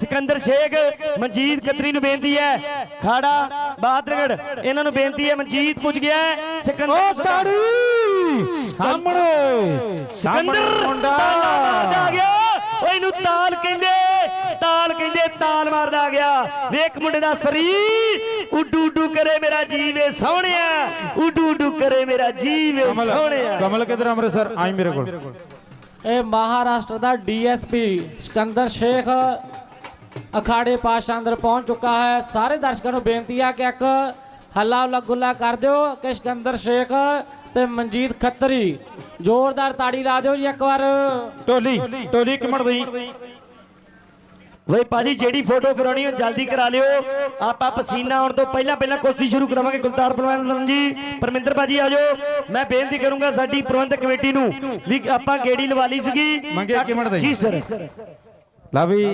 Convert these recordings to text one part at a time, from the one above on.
ਸਿਕੰਦਰ ਸ਼ੇਖ ਮਨਜੀਤ ਖੱਤਰੀ ਨੂੰ ਬੇਨਤੀ ਹੈ। ਖਾੜਾ ਬਹਾਦਰਗੜ ਇਹਨਾਂ ਨੂੰ ਬੇਨਤੀ ਹੈ ਮਨਜੀਤ ਪੁੱਜ ਗਿਆ ਹੈ। ਸਿਕੰਦਰ ਉਹ ਤਾੜੀ! ਸਾਹਮਣੇ! ਸਿਕੰਦਰ ਮੁੰਡਾ! ਤਾਲਾ ਮਾਰਦਾ ਗਿਆ। ਓਏ ਇਹਨੂੰ ਤਾਲ ਕਹਿੰਦੇ ਤਾਲ ਕਹਿੰਦੇ ਤਾਲ ਮਾਰਦਾ ਗਿਆ। ਵੇਖ ਮੁੰਡੇ ਦਾ ਸਰੀਰ ਉੱਡੂ ਉੱਡੂ ਕਰੇ ਮੇਰਾ ਜੀਵੇ ਸੋਹਣਿਆ। ਉੱਡੂ ਉੱਡੂ ਕਰੇ ਮੇਰਾ ਜੀਵੇ ਸੋਹਣਿਆ। ਕਮਲ ਕਿਧਰ ਅੰਮ੍ਰਿਤਸਰ? ਆਈ ਮੇਰੇ ਕੋਲ। ਇਹ ਮਹਾਰਾਸ਼ਟਰ ਦਾ ਡੀਐਸਪੀ ਸਿਕੰਦਰ ਸ਼ੇਖ ਅਖਾੜੇ ਪਾਸ਼ਾ ਅੰਦਰ ਪਹੁੰਚ ਚੁੱਕਾ ਹੈ। ਸਾਰੇ ਦਰਸ਼ਕਾਂ ਨੂੰ ਬੇਨਤੀ ਹੈ ਕਿ ਇੱਕ ਹੱਲਾ ਹੁੱਲਾ ਗੁੱਲਾ ਕਰ ਦਿਓ। ਕਿ ਸਿਕੰਦਰ ਸ਼ੇਖ ਤੇ ਮਨਜੀਤ ਖੱਤਰੀ ਜ਼ੋਰਦਾਰ ਤਾੜੀ ਲਾ ਦਿਓ ਜੀ ਇੱਕ ਵਾਰ। ਟੋਲੀ ਟੋਲੀ ਕਿਮੜ ਦਈ ਵੇ ਭਾਜੀ ਜਿਹੜੀ ਫੋਟੋ ਕਰਾਉਣੀ ਉਹ ਜਲਦੀ ਕਰਾ ਲਿਓ। ਆਪਾਂ ਪਸੀਨਾ ਆਉਣ ਤੋਂ ਪਹਿਲਾਂ ਪਹਿਲਾਂ ਕੁਸ਼ਤੀ ਸ਼ੁਰੂ ਕਰਾਵਾਂਗੇ ਗੁਲਤਾਰ ਪਹਿਲਵਾਨ ਜੀ। ਪਰਮਿੰਦਰ ਭਾਜੀ ਆ ਜਾਓ। ਮੈਂ ਬੇਨਤੀ ਕਰੂੰਗਾ ਸਾਡੀ ਪ੍ਰਬੰਧਕ ਕਮੇਟੀ ਨੂੰ ਵੀ ਆਪਾਂ ਗੇੜੀ ਲਵਾ ਲਈ ਸੀਗੀ। ਦੇ। ਜੀ ਸਰ ਲਾ ਵੀ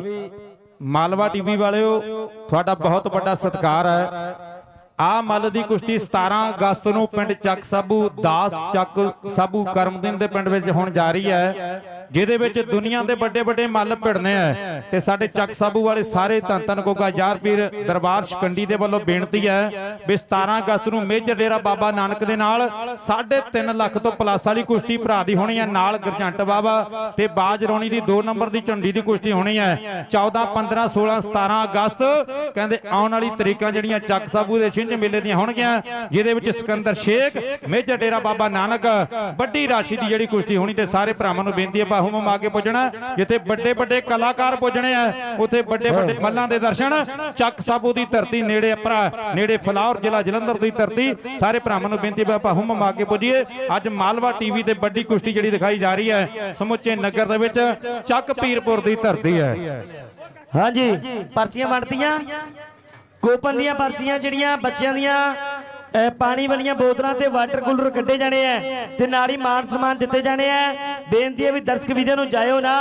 ਮਾਲਵਾ ਟੀਵੀ ਵਾਲਿਓ, ਤੁਹਾਡਾ ਬਹੁਤ ਵੱਡਾ ਸਤਿਕਾਰ ਹੈ। ਆ ਮੱਲ ਦੀ ਕੁਸ਼ਤੀ 17 ਅਗਸਤ ਨੂੰ ਪਿੰਡ ਚੱਕ ਸਾਬੂ, ਦਾਸ ਚੱਕ ਸਾਬੂ ਕਰਮਦਿਨ ਦੇ ਪਿੰਡ ਵਿੱਚ ਹੋਣ ਜਾ ਰਹੀ ਹੈ। ਜਿਹਦੇ ਵਿੱਚ ਦੁਨੀਆ ਦੇ ਵੱਡੇ ਵੱਡੇ ਮੱਲ ਭਿੜਨੇ ਆ। ਤੇ ਸਾਡੇ ਚੱਕ ਸਾਬੂ ਵਾਲੇ ਸਾਰੇ ਧੰਨ ਧੰਨ ਗੋਗਾ ਯਾਰ ਪੀਰ ਦਰਬਾਰ ਸ਼ਕੰਡੀ ਦੇ ਵੱਲੋਂ ਬੇਨਤੀ ਹੈ ਵੀ 17 ਅਗਸਤ ਨੂੰ ਮੇਜਰ ਡੇਰਾ ਬਾਬਾ ਨਾਨਕ ਦੇ ਨਾਲ 3.5 ਲੱਖ ਤੋਂ ਪਲੱਸ ਵਾਲੀ ਕੁਸ਼ਤੀ ਭਰਾ ਦੀ ਹੋਣੀ ਹੈ ਨਾਲ ਗਰਜੰਟ ਬਾਬਾ ਤੇ ਬਾਜ ਰੌਣੀ ਦੀ 2 ਨੰਬਰ ਦੀ ਝੰਡੀ ਦੀ ਕੁਸ਼ਤੀ ਹੋਣੀ ਹੈ। 14 15 16 17 ਅਗਸਤ ਕਹਿੰਦੇ ਆਉਣ ਵਾਲੀ ਤਰੀਕਾਂ ਜਿਹੜੀਆਂ ਚੱਕ ਸਾਬੂ ਦੇ ਛਿੰਝ ਮੇਲੇ ਦੀਆਂ ਹੋਣਗੀਆਂ ਜਿਹਦੇ ਵਿੱਚ ਸਿਕੰਦਰ ਸ਼ੇਖ ਮੇਜਰ ਡੇਰਾ ਬਾਬਾ ਨਾਨਕ ਵੱਡੀ ਰਾਸ਼ੀ ਦੀ ਜਿਹੜੀ ਕੁਸ਼ਤੀ ਹੋਣੀ ਤੇ ਸਾਰੇ ਭਰਾਵਾਂ ਨੂੰ ਬੇਨਤੀ ਹੈ ਬਾਹੂ ਮਾ ਕੇ ਪੁੱਜਣਾ। ਜਿੱਥੇ ਵੱਡੇ ਵੱਡੇ ਕਲਾਕਾਰ ਪੁੱਜਣੇ ਆ ਉੱਥੇ ਵੱਡੇ ਵੱਡੇ ਮੱਲਾਂ ਦੇ ਦਰਸ਼ਨ ਚੱਕ ਸਾਬੂ ਦੀ ਧਰਤੀ ਨੇੜੇ ਅਪਰਾ ਨੇੜੇ ਫਲੌਰ ਜ਼ਿਲ੍ਹਾ ਜਲੰਧਰ ਦੀ ਧਰਤੀ। ਸਾਰੇ ਭਰਾਵਾਂ ਨੂੰ ਬੇਨਤੀ ਹੈ ਬਾਹੂ ਮਾ ਕੇ ਪੁੱਜੀਏ। ਅੱਜ ਮਾਲਵਾ ਟੀਵੀ ਤੇ ਵੱਡੀ ਕੁਸ਼ਤੀ ਜਿਹੜੀ ਦਿਖਾਈ ਜਾ ਰਹੀ ਹੈ ਸਮੁੱਚੇ ਨਗਰ ਦੇ ਵਿੱਚ ਚੱਕ ਪੀਰਪੁਰ ਦੀ ਧਰਤੀ ਹੈ। ਹਾਂਜੀ ਪਰਚੀਆਂ ਵੰਡਤੀਆਂ। ਕੋਪਨ ਦੀਆਂ ਪਰਚੀਆਂ ਜਿਹੜੀਆਂ ਬੱਚਿਆਂ ਦੀਆਂ ਪਾਣੀ ਵਾਲੀਆਂ ਬੋਤਲਾਂ ਤੇ ਵਾਟਰ ਕੂਲਰ ਕੱਢੇ ਜਾਣੇ ਆ ਤੇ ਨਾਲ ਹੀ ਮਾਨ ਸਨਮਾਨ ਦਿੱਤੇ ਜਾਣੇ ਆ। ਬੇਨਤੀ ਹੈ ਵੀ ਦਰਸ਼ਕ ਵੀਰਾਂ ਨੂੰ ਜਾਇਓ ਨਾ।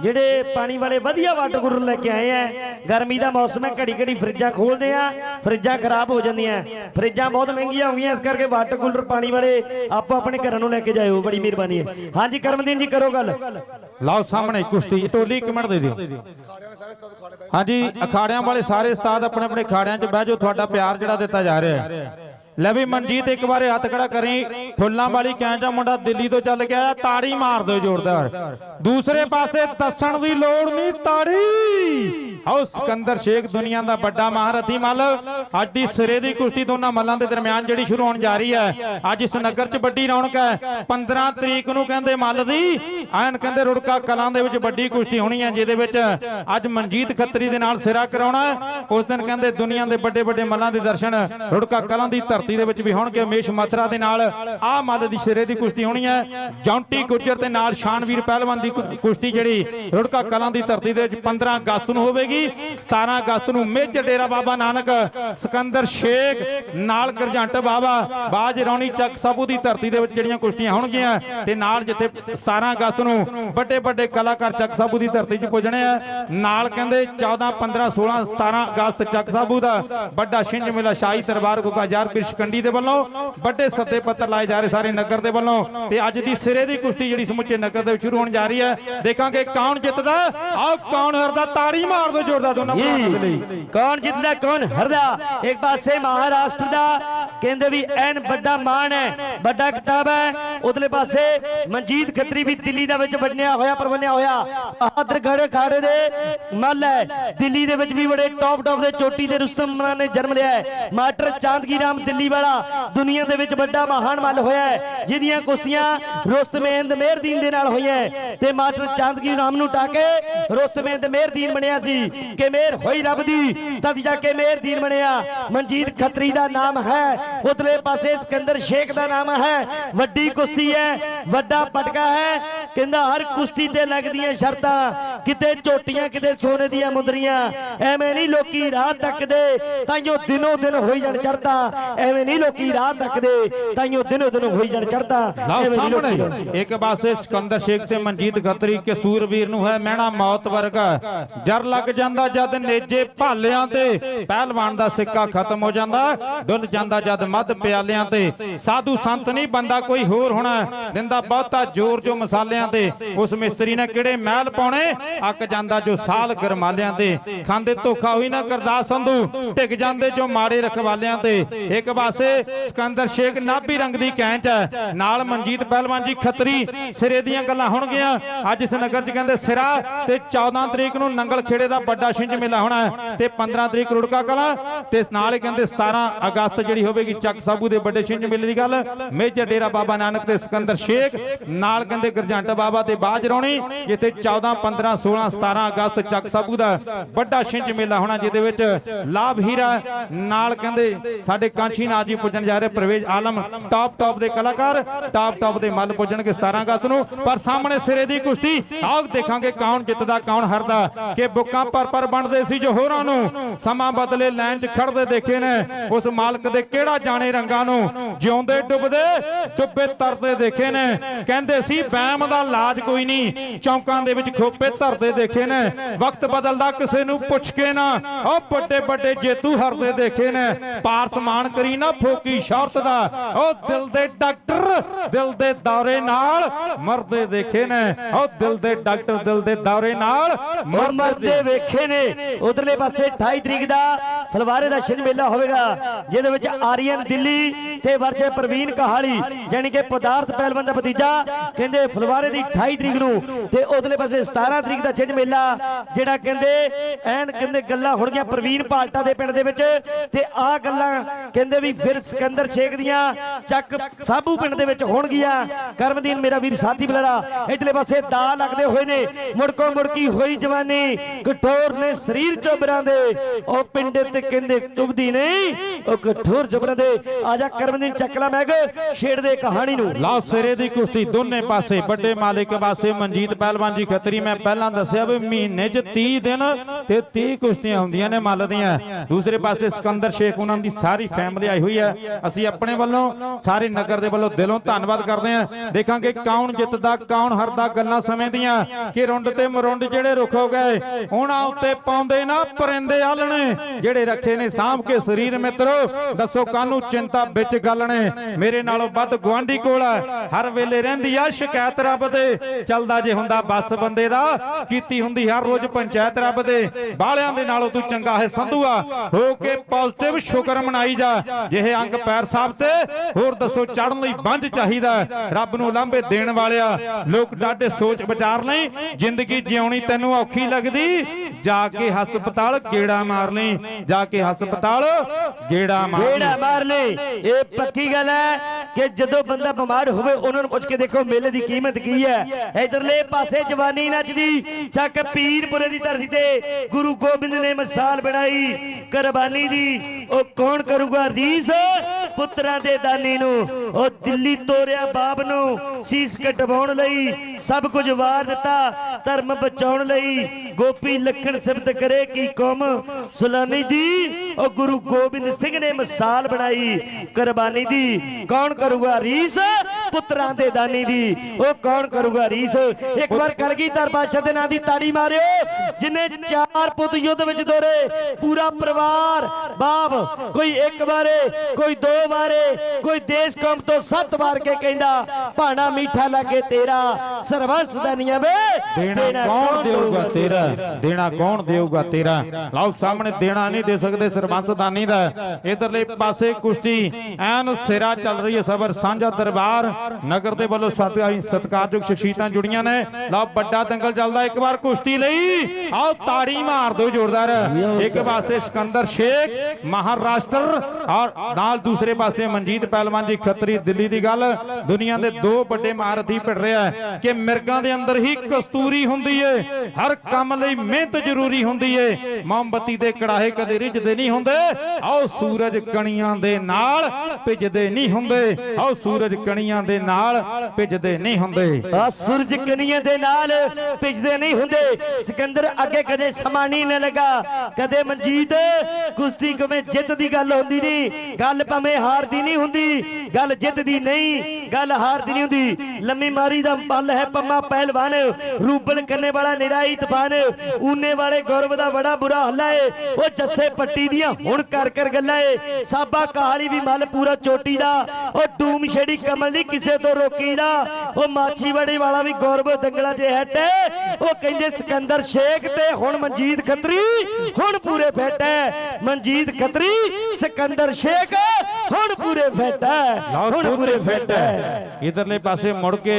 ਜਿਹੜੇ ਪਾਣੀ ਵਾਲੇ ਵਧੀਆ ਵਾਟਰ ਕੂਲਰ ਲੈ ਕੇ ਆਏ ਆ। ਗਰਮੀ ਦਾ ਮੌਸਮ ਹੈ, ਘੜੀ ਘੜੀ ਫਰਿੱਜਾਂ ਖੋਲਦੇ ਆ, ਫਰਿੱਜਾਂ ਖਰਾਬ ਹੋ ਜਾਂਦੀਆਂ। ਫਰਿੱਜਾਂ ਬਹੁਤ ਮਹਿੰਗੀਆਂ ਹੋ ਗਈਆਂ, ਇਸ ਕਰਕੇ ਵਾਟਰ ਕੂਲਰ ਪਾਣੀ ਵਾਲੇ ਆਪੋ ਆਪਣੇ ਘਰਾਂ ਨੂੰ ਲੈ ਕੇ ਜਾਇਓ, ਬੜੀ ਮਿਹਰਬਾਨੀ ਹੈ। ਹਾਂਜੀ ਕਰਮਦੀਨ ਜੀ, ਕਰੋ ਗੱਲ। ਲਓ ਸਾਹਮਣੇ ਕੁਸ਼ਤੀ ਟੋਲੀ ਕਿਮੜ ਦੇ ਦਿਓ। ਹਾਂਜੀ, ਅਖਾੜਿਆਂ ਵਾਲੇ ਸਾਰੇ ਉਸਤਾਦ ਆਪਣੇ ਆਪਣੇ ਅਖਾੜਿਆਂ 'ਚ ਬਹਿ ਜਾਓ, ਤੁਹਾਡਾ ਪਿਆਰ ਜਿਹੜਾ ਦਿੱਤਾ ਜਾ ਰਿਹਾ ਹੈ। ਲੈ ਵੀ ਮਨਜੀਤ ਇੱਕ ਵਾਰੇ ਹੱਥ ਖੜਾ ਕਰੀ। ਫੁੱਲਾਂ ਵਾਲੀ ਕੈਂਚਾ ਮੁੰਡਾ ਦਿੱਲੀ ਤੋਂ ਚੱਲ ਕੇ ਆਇਆ, ਤਾੜੀ ਮਾਰ ਦਿਓ ਜ਼ੋਰਦਾਰ। ਦੂਸਰੇ ਪਾਸੇ ਦੱਸਣ ਦੀ ਲੋੜ ਨਹੀਂ, ਤਾੜੀ। ਆਓ ਸਿਕੰਦਰ ਸ਼ੇਖ, ਦੁਨੀਆ ਦਾ ਵੱਡਾ ਮਹਾਰਥੀ ਮੱਲ। ਅੱਜ ਦੀ ਸਿਰੇ ਦੀ ਕੁਸ਼ਤੀ ਦੋਨਾਂ ਮੱਲਾਂ ਦੇ ਦਰਮਿਆਨ ਜਿਹੜੀ ਸ਼ੁਰੂ ਹੋਣ ਜਾ ਰਹੀ ਹੈ, ਅੱਜ ਇਸ ਨਗਰ 'ਚ ਵੱਡੀ ਰੌਣਕ ਹੈ। 15 ਤਰੀਕ ਨੂੰ ਕਹਿੰਦੇ ਮੱਲ ਦੀ, ਐਨ ਕਹਿੰਦੇ ਰੁੜਕਾ ਕਲਾਂ ਦੇ ਵਿੱਚ ਵੱਡੀ ਕੁਸ਼ਤੀ ਹੋਣੀ ਹੈ, ਜਿਹਦੇ ਵਿੱਚ ਅੱਜ ਮਨਜੀਤ ਖੱਤਰੀ ਦੇ ਨਾਲ ਸਿਰਾ ਕਰਾਉਣਾ ਉਸ ਦਿਨ ਕਹਿੰਦੇ ਦੁਨੀਆ ਦੇ ਵੱਡੇ ਵੱਡੇ ਮੱਲਾਂ ਦੇ ਦਰਸ਼ਨ ਰੁੜਕਾ ਕਲਾਂ ਦੀ ਧਰਤੀ ਦੇ ਵਿੱਚ ਵੀ ਹੋਣਗੇ ਉਮੇਸ਼ ਮਥਰਾ ਦੇ ਨਾਲ। ਆਹ ਮੱਲ ਦੀ ਸਿਰੇ ਦੀ ਕੁਸ਼ਤੀ ਹੋਣੀ ਹੈ। ਜੌਂਟੀ ਗੁੱਜਰ ਤੇ ਨਾਲ ਸ਼ਾਨਵੀਰ ਪਹਿਲਵਾਨ ਦੀ ਕੁਸ਼ਤੀ ਜਿਹੜੀ ਰੁੜਕਾ ਕਲਾਂ ਦੀ ਧਰਤੀ ਦੇ ਵਿੱਚ 15 ਅਗਸਤ ਨੂੰ ਹੋਵੇਗੀ। 17 ਅਗਸਤ ਨੂੰ ਮੇਜਰ ਡੇਰਾ ਬਾਬਾ ਨਾਨਕ, ਸਿਕੰਦਰ ਸ਼ੇਖ, ਨਾਲ ਗਰਜੰਟ ਬਾਬਾ ਬਾਜ ਰੌਣੀ ਚੱਕ ਸਾਬੂ ਦੀ ਧਰਤੀ ਦੇ ਵਿੱਚ ਜਿਹੜੀਆਂ ਕੁਸ਼ਤੀਆਂ ਹੋਣਗੀਆਂ ਤੇ ਨਾਲ ਜਿੱਥੇ 17 ਅਗਸਤ ਨੂੰ ਵੱਡੇ ਵੱਡੇ ਕਲਾਕਾਰ ਚੱਕ ਸਾਬੂ ਦੀ ਧਰਤੀ 'ਚ ਪੁੱਜਣੇ ਆ। ਨਾਲ ਕਹਿੰਦੇ 14 15 16 17 ਅਗਸਤ ਚੱਕ ਸਾਬੂ ਦਾ ਵੱਡਾ ਛਿੰਝ ਮੇਲਾ ਸ਼ਾਹੀ ਦਰਬਾਰ ਗੁਗਾ ਪੀਰ ਸ਼ਕੰਡੀ ਦੇ ਵੱਲੋਂ ਵੱਡੇ ਸੱਦੇ ਪੱਤਰ ਲਾਏ ਜਾ ਰਹੇ ਸਾਰੇ ਨਗਰ ਦੇ ਵੱਲੋਂ। ਤੇ ਅੱਜ ਦੀ ਸਿਰੇ ਦੀ ਕੁਸ਼ਤੀ ਜਿਹੜੀ ਸਮੁੱਚੇ ਨਗਰ ਦੇ ਵਿੱਚ ਸ਼ੁਰੂ ਹੋਣ ਜਾ ਰਹੀ ਹੈ। ਦੇਖਾਂਗੇ ਕੌਣ ਜਿੱਤਦਾ। ਆਓ ਕੌਣ ਹਰਦਾ? ਤਾੜੀ ਮਾਰ ਦੋ ਜ਼ੋਰਦਾਰ ਦੋਨਾਂ ਭਰਾਵਾਂ ਦੇ ਲਈ। ਕੌਣ ਜਿੱਤਦਾ ਕੌਣ ਹਰਦਾ? ਇੱਕ ਪਾਸੇ ਮਹਾਰਾਸ਼ਟਰ ਦਾ ਕਹਿੰਦੇ ਵੀ ਐਨ ਵੱਡਾ ਮਾਣ ਹੈ ਵੱਡਾ ਕਿਤਾਬ ਹੈ। ਉਤਲੇ ਪਾਸੇ ਮਨਜੀਤ ਖੱਤਰੀ ਵੀ ਦਿੱਲੀ ਦੇ ਵਿੱਚ ਬੰਨਿਆ ਹੋਇਆ ਪਰਵੰਨਿਆ ਹੋਇਆ। ਬਹਾਦਰਗੜ੍ਹ ਖਾੜੇ ਦੇ ਮੱਲ ਹੈ। ਦਿੱਲੀ ਦੇ ਵਿੱਚ ਵੀ ਬੜੇ ਟੌਪ ਟੌਪ ਦੇ ਚੋਟੀ ਦੇ ਰੁਸਤਮ ਨੇ ਜਨਮ ਲਿਆ ਹੈ। ਮਾਸਟਰ ਚਾਂਦਗੀ ਰਾਮ ਦਿੱਲੀ ਵਾਲਾ ਦੁਨੀਆ ਦੇ ਵਿੱਚ ਵੱਡਾ ਮਹਾਨ ਮੱਲ ਹੋਇਆ ਹੈ, ਜਿਹਦੀਆਂ ਕੁਸ਼ਤੀਆਂ ਰੁਸਤਮੇਂਦ ਮਿਹਰਦੀਨ ਦੇ ਨਾਲ ਹੋਈਆਂ ਤੇ ਮਾਸਟਰ ਚਾਂਦਗੀ ਰਾਮ ਨੂੰ ਟਾਕੇ ਰੁਸਤਮੇਂਦ ਮਿਹਰਦੀਨ ਬਣਿਆ ਸੀ। ਕਿ ਮਿਹਰ ਹੋਈ ਰੱਬ ਦੀ ਤਦ ਜਾ ਕੇ ਮਿਹਰਦੀਨ ਬਣਿਆ? ਮਨਜੀਤ ਖੱਤਰੀ ਦਾ ਨਾਮ ਹੈ। ਉਤਲੇ ਪਾਸੇ ਸਿਕੰਦਰ ਸ਼ੇਖ ਦਾ ਨਾਮ ਹੈ। ਵੱਡੀ ਕੁਸ਼ਤੀ ਹੈ, ਵੱਡਾ ਪਟਕਾ ਹੈ। ਕਹਿੰਦਾ ਹਰ ਕੁਸ਼ਤੀ ਤੇ ਲੱਗਦੀਆਂ ਸ਼ਰਤਾਂ ਕਿਤੇ ਝੋਟੀਆਂ ਕਿਤੇ ਸੋਨੇ ਦੀਆਂ ਮੁੰਦਰੀਆਂ ਐਵੇਂ ਨਹੀਂ ਲੋਕੀ ਰਾਹ ਤੱਕਦੇ ਤਾਈਓ ਦਿਨੋ ਦਿਨ ਹੋਈ ਜਾਣ ਚੜਦਾ ਐਵੇਂ ਨਹੀਂ ਲੋਕੀ ਰਾਹ ਤੱਕਦੇ ਤਾਈਓ ਦਿਨੋ ਦਿਨ ਹੋਈ ਜਾਣ ਚੜਦਾ ਲਓ ਸਾਹਮਣੇ ਇੱਕ ਪਾਸੇ ਸਿਕੰਦਰ ਸ਼ੇਖ ਤੇ ਮਨਜੀਤ ਖੱਤਰੀ ਕੇ ਸੂਰਵੀਰ ਨੂੰ ਹੈ ਮਹਿਣਾ ਮੌਤ ਵਰਗਾ। ਜਰ ਲੱਗ ਜਾਂਦਾ ਜਦ ਨੇਜੇ ਭਾਲਿਆਂ ਤੇ ਪਹਿਲਵਾਨ ਦਾ ਸਿੱਕਾ ਖਤਮ ਹੋ ਜਾਂਦਾ ਡੁੱਲ ਜਾਂਦਾ ਜਦ ਮੱਧ ਪਿਆਲਿਆਂ ਤੇ। ਸਾਧੂ ਸੰਤ ਨਹੀਂ ਬੰਦਾ ਕੋਈ ਹੋਰ ਹੋਣਾ ਦਿੰਦਾ ਬਹੁਤਾ ਜ਼ੋਰ ਜੋ ਮਸਾਲਿਆਂ ਤੇ ਉਸ ਮਿਸਤਰੀ ਨੇ ਕਿਹੜੇ ਮਹਿਲ ਪਾਉਣੇ? ਅੱਕ ਜਾਂਦਾ ਜੋ ਸਾਲ ਗਰਮਾਲਿਆਂ ਤੇ ਖਾਂਦੇ ਧੋਖਾ ਹੋਈ ਨਾ ਕਰਦਾਸ ਸੰਧੂ। ਟਿਕ ਜਾਂਦੇ ਜੋ ਮਾੜੇ ਰਖਵਾਲਿਆਂ ਤੇ ਇੱਕ ਪਾਸੇ ਸਿਕੰਦਰ ਸ਼ੇਖ ਨਾਭੀ ਰੰਗ ਦੀ ਕੈਂਚ ਹੈ। ਨਾਲ ਮਨਜੀਤ ਪਹਿਲਵਾਨ ਜੀ ਖੱਤਰੀ ਸਿਰੇ ਦੀਆਂ ਗੱਲਾਂ ਹੋਣਗੀਆਂ। ਅੱਜ ਇਸ ਨਗਰ 'ਚ ਕਹਿੰਦੇ ਸਿਰਾ ਤੇ 14 ਤਰੀਕ ਨੂੰ ਨੰਗਲ ਖੇੜੇ ਦਾ ਵੱਡਾ ਛਿੰਝ ਮੇਲਾ ਹੋਣਾ ਤੇ 15 ਤਰੀਕ ਰੁੜਕਾ ਕਲਾਂ ਤੇ ਨਾਲ ਹੀ ਕਹਿੰਦੇ 17 ਅਗਸਤ ਜਿਹੜੀ ਹੋਵੇਗੀ ਚੱਕ ਸਾਬੂ ਦੇ ਵੱਡੇ ਛਿੰਝ ਮੇਲੇ ਦੀ ਗੱਲ। ਮੇਜਰ ਡੇਰਾ ਬਾਬਾ ਨਾਨਕ ਤੇ ਸਿਕੰਦਰ ਸ਼ੇਖ, ਨਾਲ ਕਹਿੰਦੇ ਗਰਜੰਟ ਬਾਬਾ ਤੇ ਬਾਜ ਜਿੱਥੇ 14 15 16 17 ਅਗਸਤ ਚੱਕ ਸਾਬੂ ਦਾ ਵੱਡਾ ਛਿੰਝ ਮੇਲਾ ਹੋਣਾ, ਜਿਹਦੇ ਵਿੱਚ ਲਾਭ ਹੀਰਾ ਨਾਲ ਕਹਿੰਦੇ ਸਾਡੇ ਕਾਂਛੀ ਨਾਥ ਜੀ ਪੁੱਜਣ ਜਾ ਰਹੇ ਪ੍ਰਵੇਸ਼ ਆਲਮ ਟਾਪ ਟਾਪ ਦੇ ਕਲਾਕਾਰ ਟਾਪ ਟਾਪ ਦੇ ਮੱਲ ਪੁੱਜਣਗੇ 17 ਅਗਸਤ ਨੂੰ। ਪਰ ਸਾਹਮਣੇ ਸਿਰੇ ਦੀ ਕੁਸ਼ਤੀ, ਆਓ ਦੇਖਾਂਗੇ ਕੌਣ ਜਿੱਤਦਾ, ਕੌਣ ਹਾਰਦਾ, ਕਿ ਬੁੱਕਾਂ ਪਰ ਪਰ ਬਣਦੇ ਸੀ ਜੋ ਹੋਰਾਂ ਨੂੰ। ਸਮਾਂ ਬਦਲੇ ਲਾਈਨ 'ਚ ਖੜਦੇ ਦੇਖੇ ਨੇ, ਉਸ ਮਾਲਕ ਦੇ ਕਿਹੜਾ ਜਾਣੇ ਰੰਗਾਂ ਨੂੰ ਜਿਉਂਦੇ ਡੁੱਬਦੇ, ਡੁੱਬੇ, ਤਰਦੇ ਦੇਖੇ ਨੇ। ਕਹਿੰਦੇ ਸੀ ਬੈਮ ਦਾ ਇਲਾਜ ਕੋਈ ਨਹੀਂ। ਚੌਂਕਾਂ ਦੇ ਵਿੱਚ ਖੋਪੇ ਧਰਦੇ ਦੇਖੇ ਨੇ। ਵਕਤ ਬਦਲਦਾ ਕਿਸੇ ਨੂੰ ਪੁੱਛ ਕੇ ਨਾ। ਉਹ ਵੱਡੇ ਵੱਡੇ ਜੇਤੂ ਹਰਦੇ ਦੇਖੇ ਨੇ। ਪਾਰ ਸਮਾਨ ਕਰੀ ਨਾ ਫੋਕੀ ਸ਼ੌਰਤ ਦਾ। ਉਹ ਦਿਲ ਦੇ ਡਾਕਟਰ, ਦਿਲ ਦੇ ਦੌਰੇ ਨਾਲ ਮਰਦੇ ਦੇਖੇ ਨੇ। ਉਹ ਦਿਲ ਦੇ ਡਾਕਟਰ, ਦਿਲ ਦੇ ਦੌਰੇ ਨਾਲ ਉਹ ਮਰਦੇ ਵੇਖੇ ਨੇ। ਉਧਰਲੇ ਪਾਸੇ 28 ਤਰੀਕ ਦਾ ਫਲਵਾਰੇ ਦਾ ਛਿੰਝ ਮੇਲਾ ਹੋਵੇਗਾ, ਜਿਹਦੇ ਵਿੱਚ ਆਰੀਅਨ ਦਿੱਲੀ ਤੇ ਵਰਚੇ ਪ੍ਰਵੀਨ ਕਹਾਲੀ ਯਾਨੀ ਕਿ ਪਦਾਰਥ ਪਹਿਲਵਾਨ ਦਾ ਭਤੀਜਾ, ਕਹਿੰਦੇ ਫਲਵਾਰੇ ਦੀ 28 ਤਰੀਕ ਨੂੰ ਤੇ ਉਧਰਲੇ ਪਾਸੇ 17 ਤਰੀਕ ਦਾ ਛਿੰਝ ਮੇਲਾ, ਜਿਹੜਾ ਕਹਿੰਦੇ ਐਨ ਕਹਿੰਦੇ ਗੱਲਾਂ ਹੋਣਗੀਆਂ ਪ੍ਰਵੀਨ ਪਾਲਟਾ ਦੇ ਪਿੰਡ ਦੇ ਵਿੱਚ ਤੇ ਆਹ ਗੱਲਾਂ ਕਹਿੰਦੇ ਵੀ ਫਿਰ ਸਿਕੰਦਰ ਸ਼ੇਖ ਦੀਆਂ ਚੱਕ ਸਾਬੂ ਪਿੰਡ ਦੇ ਵਿੱਚ ਹੋਣਗੀਆਂ। ਕਰਮਦੀਨ ਮੇਰਾ ਵੀਰ ਸਾਥੀ ਬਲਰਾ, ਇਧਰਲੇ ਪਾਸੇ ਦਾ ਲੱਗਦੇ ਹੋਏ ਨੇ। ਮੁੜਕੋ ਮੁੜਕੀ ਹੋਈ ਜਵਾਨੀ, ਕਠੋਰ ਨੇ ਸਰੀਰ ਚੋਬਰਾਂ ਦੇ। ਉਹ ਪਿੰਡ ਤੇ ਕਹਿੰਦੇ ਚੁਬਦੀ ਨਹੀਂ, ਉਹ ਕਠੋਰ ਜਬਰਾਂ ਦੇ। ਆਜਾ ਕਰਮਦੀਨ ਚੱਕਲਾ ਮੈਗ, ਛੇੜ ਦੇ ਕਹਾਣੀ ਨੂੰ। ਲਓ ਸਿਰੇ ਦੀ ਕੁਸ਼ਤੀ ਦੋਨੇ ਪਾਸੇ, ਵੱਡੇ ਮਾਲਿਕ ਪਾਸੇ ਮਨਜੀਤ ਪਹਿਲਵਾਨ ਜੀ ਖੱਤਰੀ, ਮੈਂ ਪਹਿਲਾਂ ਦੱਸਿਆ ਵੀ ਮਹੀਨੇ 'ਚ 30 ਦਿਨ ਤੇ 30 ਕੁਸ਼ਤੀਆਂ ਹੁੰਦੀਆਂ ਨੇ ਮੱਲ ਦੀਆਂ। ਦੂਸਰੇ ਪਾਸੇ ਸਿਕੰਦਰ ਸ਼ੇਖ, ਉਹਨਾਂ ਦੀ ਸਾਰੀ ਫੈਮਿਲੀ ਆਈ ਹੋਈ ਹੈ। ਅਸੀਂ ਆਪਣੇ ਵੱਲੋਂ, ਸਾਰੇ ਨਗਰ ਦੇ ਵੱਲੋਂ ਦਿਲੋਂ ਧੰਨਵਾਦ ਕਰਦੇ ਹਾਂ। ਦੇਖਾਂਗੇ ਕੌਣ ਜਿੱਤਦਾ, ਕੌਣ ਹਰਦਾ ਗੱਲਾਂ ਸਮੇਂ ਦੀਆਂ। ਕਿ ਰੁੰਡ ਤੇ ਮਰੁੰਡ ਜਿਹੜੇ ਰੁੱਖ ਹੋ ਗਏ, ਉਹਨਾਂ ਉੱਤੇ ਪਾਉਂਦੇ ਨਾ ਪਰਿੰਦੇ ਆਲਣੇ, ਜਿਹੜੇ ਰੱਖੇ ਨੇ ਸਾਂਭ ਕੇ ਸਰੀਰ ਮਿੱਤਰੋ। ਦੱਸੋ ਕਾਹਨੂੰ ਚਿੰਤਾ ਵਿੱਚ ਗੱਲ ਨੇ ਮੇਰੇ ਨਾਲੋਂ ਵੱਧ ਗਵਾਂਢੀ ਕੋਲ ਹੈ। ਹਰ ਵੇਲੇ ਰਹਿੰਦੀ ਆ, ਸ਼ਿਕਾਇਤ ਰੱਬ ਦੇ ਚੱਲਦਾ ਜੇ ਹੁੰਦਾ ਬੱਸ ਬੰਦੇ ਦਾ, ਕੀਤੀ ਹੁੰਦੀ ਹਰ ਰੋਜ਼ ਪੰਚਾਇਤ ਰੱਬ ਦੇ। ਬਾਲਿਆਂ ਦੇ ਨਾਲੋਂ ਤੂੰ ਚੰਗਾ ਹੈ ਸੰਧੂਆ। ਹੋ ਕੇ ਪੋਜ਼ਿਟਿਵ ਸ਼ੁਕਰ ਮਨਾਈ ਜਾ। ਜਿਹੇ ਅੰਗ ਪੈਰ ਸਾਹਿਬ ਤੇ, ਹੋਰ ਦੱਸੋ ਚੜਨ ਲਈ ਬੰਝ ਚਾਹੀਦਾ ਰੱਬ ਨੂੰ ਲਾਂਭੇ ਦੇਣ ਵਾਲਿਆ। ਲੋਕ ਡਾਢੇ ਸੋਚ ਵਿਚਾਰ ਲਈ। ਜ਼ਿੰਦਗੀ ਜਿਉਣੀ ਤੈਨੂੰ ਔਖੀ ਲੱਗਦੀ। ਜਾ ਕੇ ਹਸਪਤਾਲ ਗੇੜਾ ਮਾਰ ਲਈ ਜਾ ਕੇ ਹਸਪਤਾਲ ਗੇੜਾ ਮਾਰ ਗੇੜਾ ਮਾਰ ਲੈ ਇਹ ਪੱਕੀ ਗੱਲ ਹੈ ਕਿ ਜਦੋਂ ਬੰਦਾ ਬਿਮਾਰ ਹੋਵੇ, ਉਹਨਾਂ ਨੂੰ ਪੁੱਛ ਕੇ ਦੇਖੋ ਮੇਲੇ ਦੀ ਕੀਮਤ ਕੀ ਹੈ। ਇਧਰਲੇ ਪਾਸੇ ਜਵਾਨੀ ਨੱਚਦੀ ਚੱਕ ਪੀਰਪੁਰੇ ਦੀ ਧਰਤੀ ਤੇ ਗੁਰੂ ਗੋਬਿੰਦ ਨੇ ਮਿਸਾਲ ਬਣਾਈ। ਕੁਰਬਾਨੀ ਦੀ, ਉਹ ਕੌਣ ਕਰੂਗਾ ਰੀਸ ਪੁੱਤਰਾਂ ਦੇ ਦਾਨੀ ਨੂੰ। ਉਹ ਦਿੱਲੀ ਤੋਰਿਆ ਬਾਪ ਨੂੰ, ਸੀਸ ਕਟਵਾਉਣ ਲਈ, ਸਭ ਕੁਝ ਵਾਰ ਦਿੱਤਾ, ਧਰਮ ਬਚਾਉਣ ਲਈ। ਗੋਪੀ ਲੱਖਣ ਸਿਫਤ ਕਰੇ ਕੀ ਕੌਮ? ਸੁਲਾਨੀ ਦੀ, ਉਹ ਗੁਰੂ ਗੋਬਿੰਦ ਸਿੰਘ ਨੇ ਮਿਸਾਲ ਬਣਾਈ। ਕੁਰਬਾਨੀ ਦੀ, ਕੌਣ ਕਰੂਗਾ ਰੀਸ ਪੁੱਤਰਾਂ ਦੇ ਦਾਨੀ ਦੀ। ਉਹ ਕੌਣ ਕਰੂਗਾ ਰੀਸ? ਇੱਕ ਵਾਰ ਕਲਗੀਧਰ ਪਾਤਸ਼ਾਹ ਦੇ ਨਾਂ ਦੀ ਤਾੜੀ ਮਾਰਿਓ ਜਿਨੇ ਚਾਰ ਪੁੱਤ ਯੁੱਧ ਵਿੱਚ ਦੋਰੇ ਪੂਰਾ ਪਰਿਵਾਰ ਬਾਪ ਕੋਈ ਇੱਕ ਵਾਰੇ ਕੋਈ ਦੋ ਵਾਰੇ ਕੋਈ ਦੇਸ਼ ਕੌਮ ਤੋਂ ਸੱਤ ਵਾਰ ਕੇ ਕਹਿੰਦਾ ਭਾਣਾ ਮੀਠਾ ਲੱਗੇ ਤੇਰਾ ਸਰਵੰਸ ਦਾਨੀਆਂ ਵੇ ਦੇਣਾ ਕੌਣ ਦੇਊਗਾ ਤੇਰਾ? ਦੇਣਾ ਕੌਣ ਦੇਊਗਾ ਤੇਰਾ? ਲਓ ਸਾਹਮਣੇ ਦੇਣਾ ਨਹੀਂ ਦੇ ਸਕਦੇ ਸਰਬੰਸ ਦਾਨੀ ਦਾ। ਇਧਰਲੇ ਪਾਸੇ ਕੁਸ਼ਤੀ ਐਨ ਸਿਰਾ ਚੱਲ ਰਹੀ ਹੈ ਸਬਰ ਸਾਂਝਾ ਦਰਬਾਰ। ਨਗਰ ਦੇ ਵੱਲੋਂ ਸਤਿ ਸਤਿਕਾਰਯੋਗ ਸ਼ਖਸੀਅਤਾਂ ਜੁੜੀਆਂ ਨੇ। ਲਓ, ਵੱਡਾ ਦੰਗਲ ਚੱਲਦਾ, ਇੱਕ ਵਾਰ ਕੁਸ਼ਤੀ ਲਈ। ਆਓ, ਤਾੜੀ ਮਾਰ ਦਿਓ ਜ਼ੋਰਦਾਰ। ਇੱਕ ਪਾਸੇ ਸਿਕੰਦਰ ਸ਼ੇਖ, ਮਹਾਰਾਸ਼ਟਰ, ਔਰ ਨਾਲ ਦੂਸਰੇ ਪਾਸੇ ਮਨਜੀਤ ਪਹਿਲਵਾਨ ਜੀ, ਖੱਤਰੀ ਦਿੱਲੀ ਦੀ ਗੱਲ। ਦੁਨੀਆ ਦੇ ਦੋ ਵੱਡੇ ਮਹਾਰਥੀ ਭਿੜ ਰਿਹਾ ਹੈ ਕਿ ਮਿਰਗਾਂ ਦੇ ਅੰਦਰ ਹੀ ਕਸਤੂਰੀ ਹੁੰਦੀ ਏ। ਹਰ ਕੰਮ ਲਈ ਮਿਹਨਤ ਜ਼ਰੂਰੀ ਹੁੰਦੀ ਏ। ਮੋਮਬਤੀ ਦੇ ਕੜਾਹੇ ਕਦੇ ਰਿੱਝਦੇ ਨਹੀਂ ਹੁੰਦੇ। ਆਓ, ਸੂਰਜ ਕਣੀਆਂ ਦੇ ਨਾਲ ਭਿੱਜਦੇ ਨਹੀਂ ਹੁੰਦੇ। ਆਓ, ਸੂਰਜ ਕਣੀਆਂ ਦੇ ਨਾਲ ਭਿੱਜਦੇ ਨਹੀਂ ਹੁੰਦੇ। ਆ ਸੂਰਜ ਕਨੀਆਂ ਦੇ ਨਾਲ ਭਿਜਦੇ ਨਹੀਂ ਹੁੰਦੇ। ਸਿਕੰਦਰ ਅੱਗੇ ਕਦੇ ਸਮਾਂ ਨਹੀਂ ਨਾ ਲੱਗਾ। ਕਦੇ ਮਨਜੀਤ, ਕੁਸ਼ਤੀ ਕੁਸ਼ਤੀ ਜਿੱਤ ਦੀ ਗੱਲ ਹੁੰਦੀ ਨਹੀਂ ਗੱਲ ਭਾਵੇਂ ਹਾਰ ਦੀ ਨਹੀਂ ਹੁੰਦੀ, ਗੱਲ ਜਿੱਤ ਦੀ ਨਹੀਂ, ਗੱਲ ਹਾਰ ਦੀ ਨਹੀਂ ਹੁੰਦੀ। ਲੰਮੀ ਮਾਰੀ ਦਾ ਪੱਲ ਹੈ ਪੰਮਾ ਪਹਿਲਵਾਨ। ਰੂਬਲ ਕੰਨੇ ਵਾਲਾ ਨਿਰਾਈ ਤੂਫਾਨ ਊਨੇ ਵਾਲੇ ਗੌਰਵ ਦਾ ਬੜਾ ਬੁਰਾ ਹੱਲਾ ਏ ਉਹ ਜੱਸੇ ਪੱਟੀ ਦੀਆਂ ਹੁਣ ਕਰ ਕਰ ਗੱਲਾਂ ਏ। ਸਾਬਾ ਕਹਾਲੀ ਵੀ ਮੱਲ ਪੂਰਾ ਚੋਟੀ ਦਾ। ਉਹ ਡੂਮ ਛੇੜੀ ਕਮਲ ਦੀ ਕਿਸੇ ਤੋਂ ਰੋਕੀ ਦਾ ਉਹ ਮਾਛੀਵਾੜੇ ਵਾਲਾ ਵੀ ਗੌਰਵ ਦੰਗਲਾ 'ਚ ਹੈਟ ਉਹ ਕਹਿੰਦੇ ਸਿਕੰਦਰ ਸ਼ੇਖ ਤੇ ਹੁਣ ਮਨਜੀਤ ਖੱਤਰੀ ਹੁਣ ਪੂਰੇ ਫਿੱਟ ਹੈ। ਮਨਜੀਤ ਖੱਤਰੀ ਸਿਕੰਦਰ ਸ਼ੇਖ ਹੁਣ ਪੂਰੇ ਫਿੱਟ ਹੈ। ਹੁਣ ਪੂਰੇ ਫਿੱਟ ਹੈ। ਇਧਰਲੇ ਪਾਸੇ ਮੁੜ ਕੇ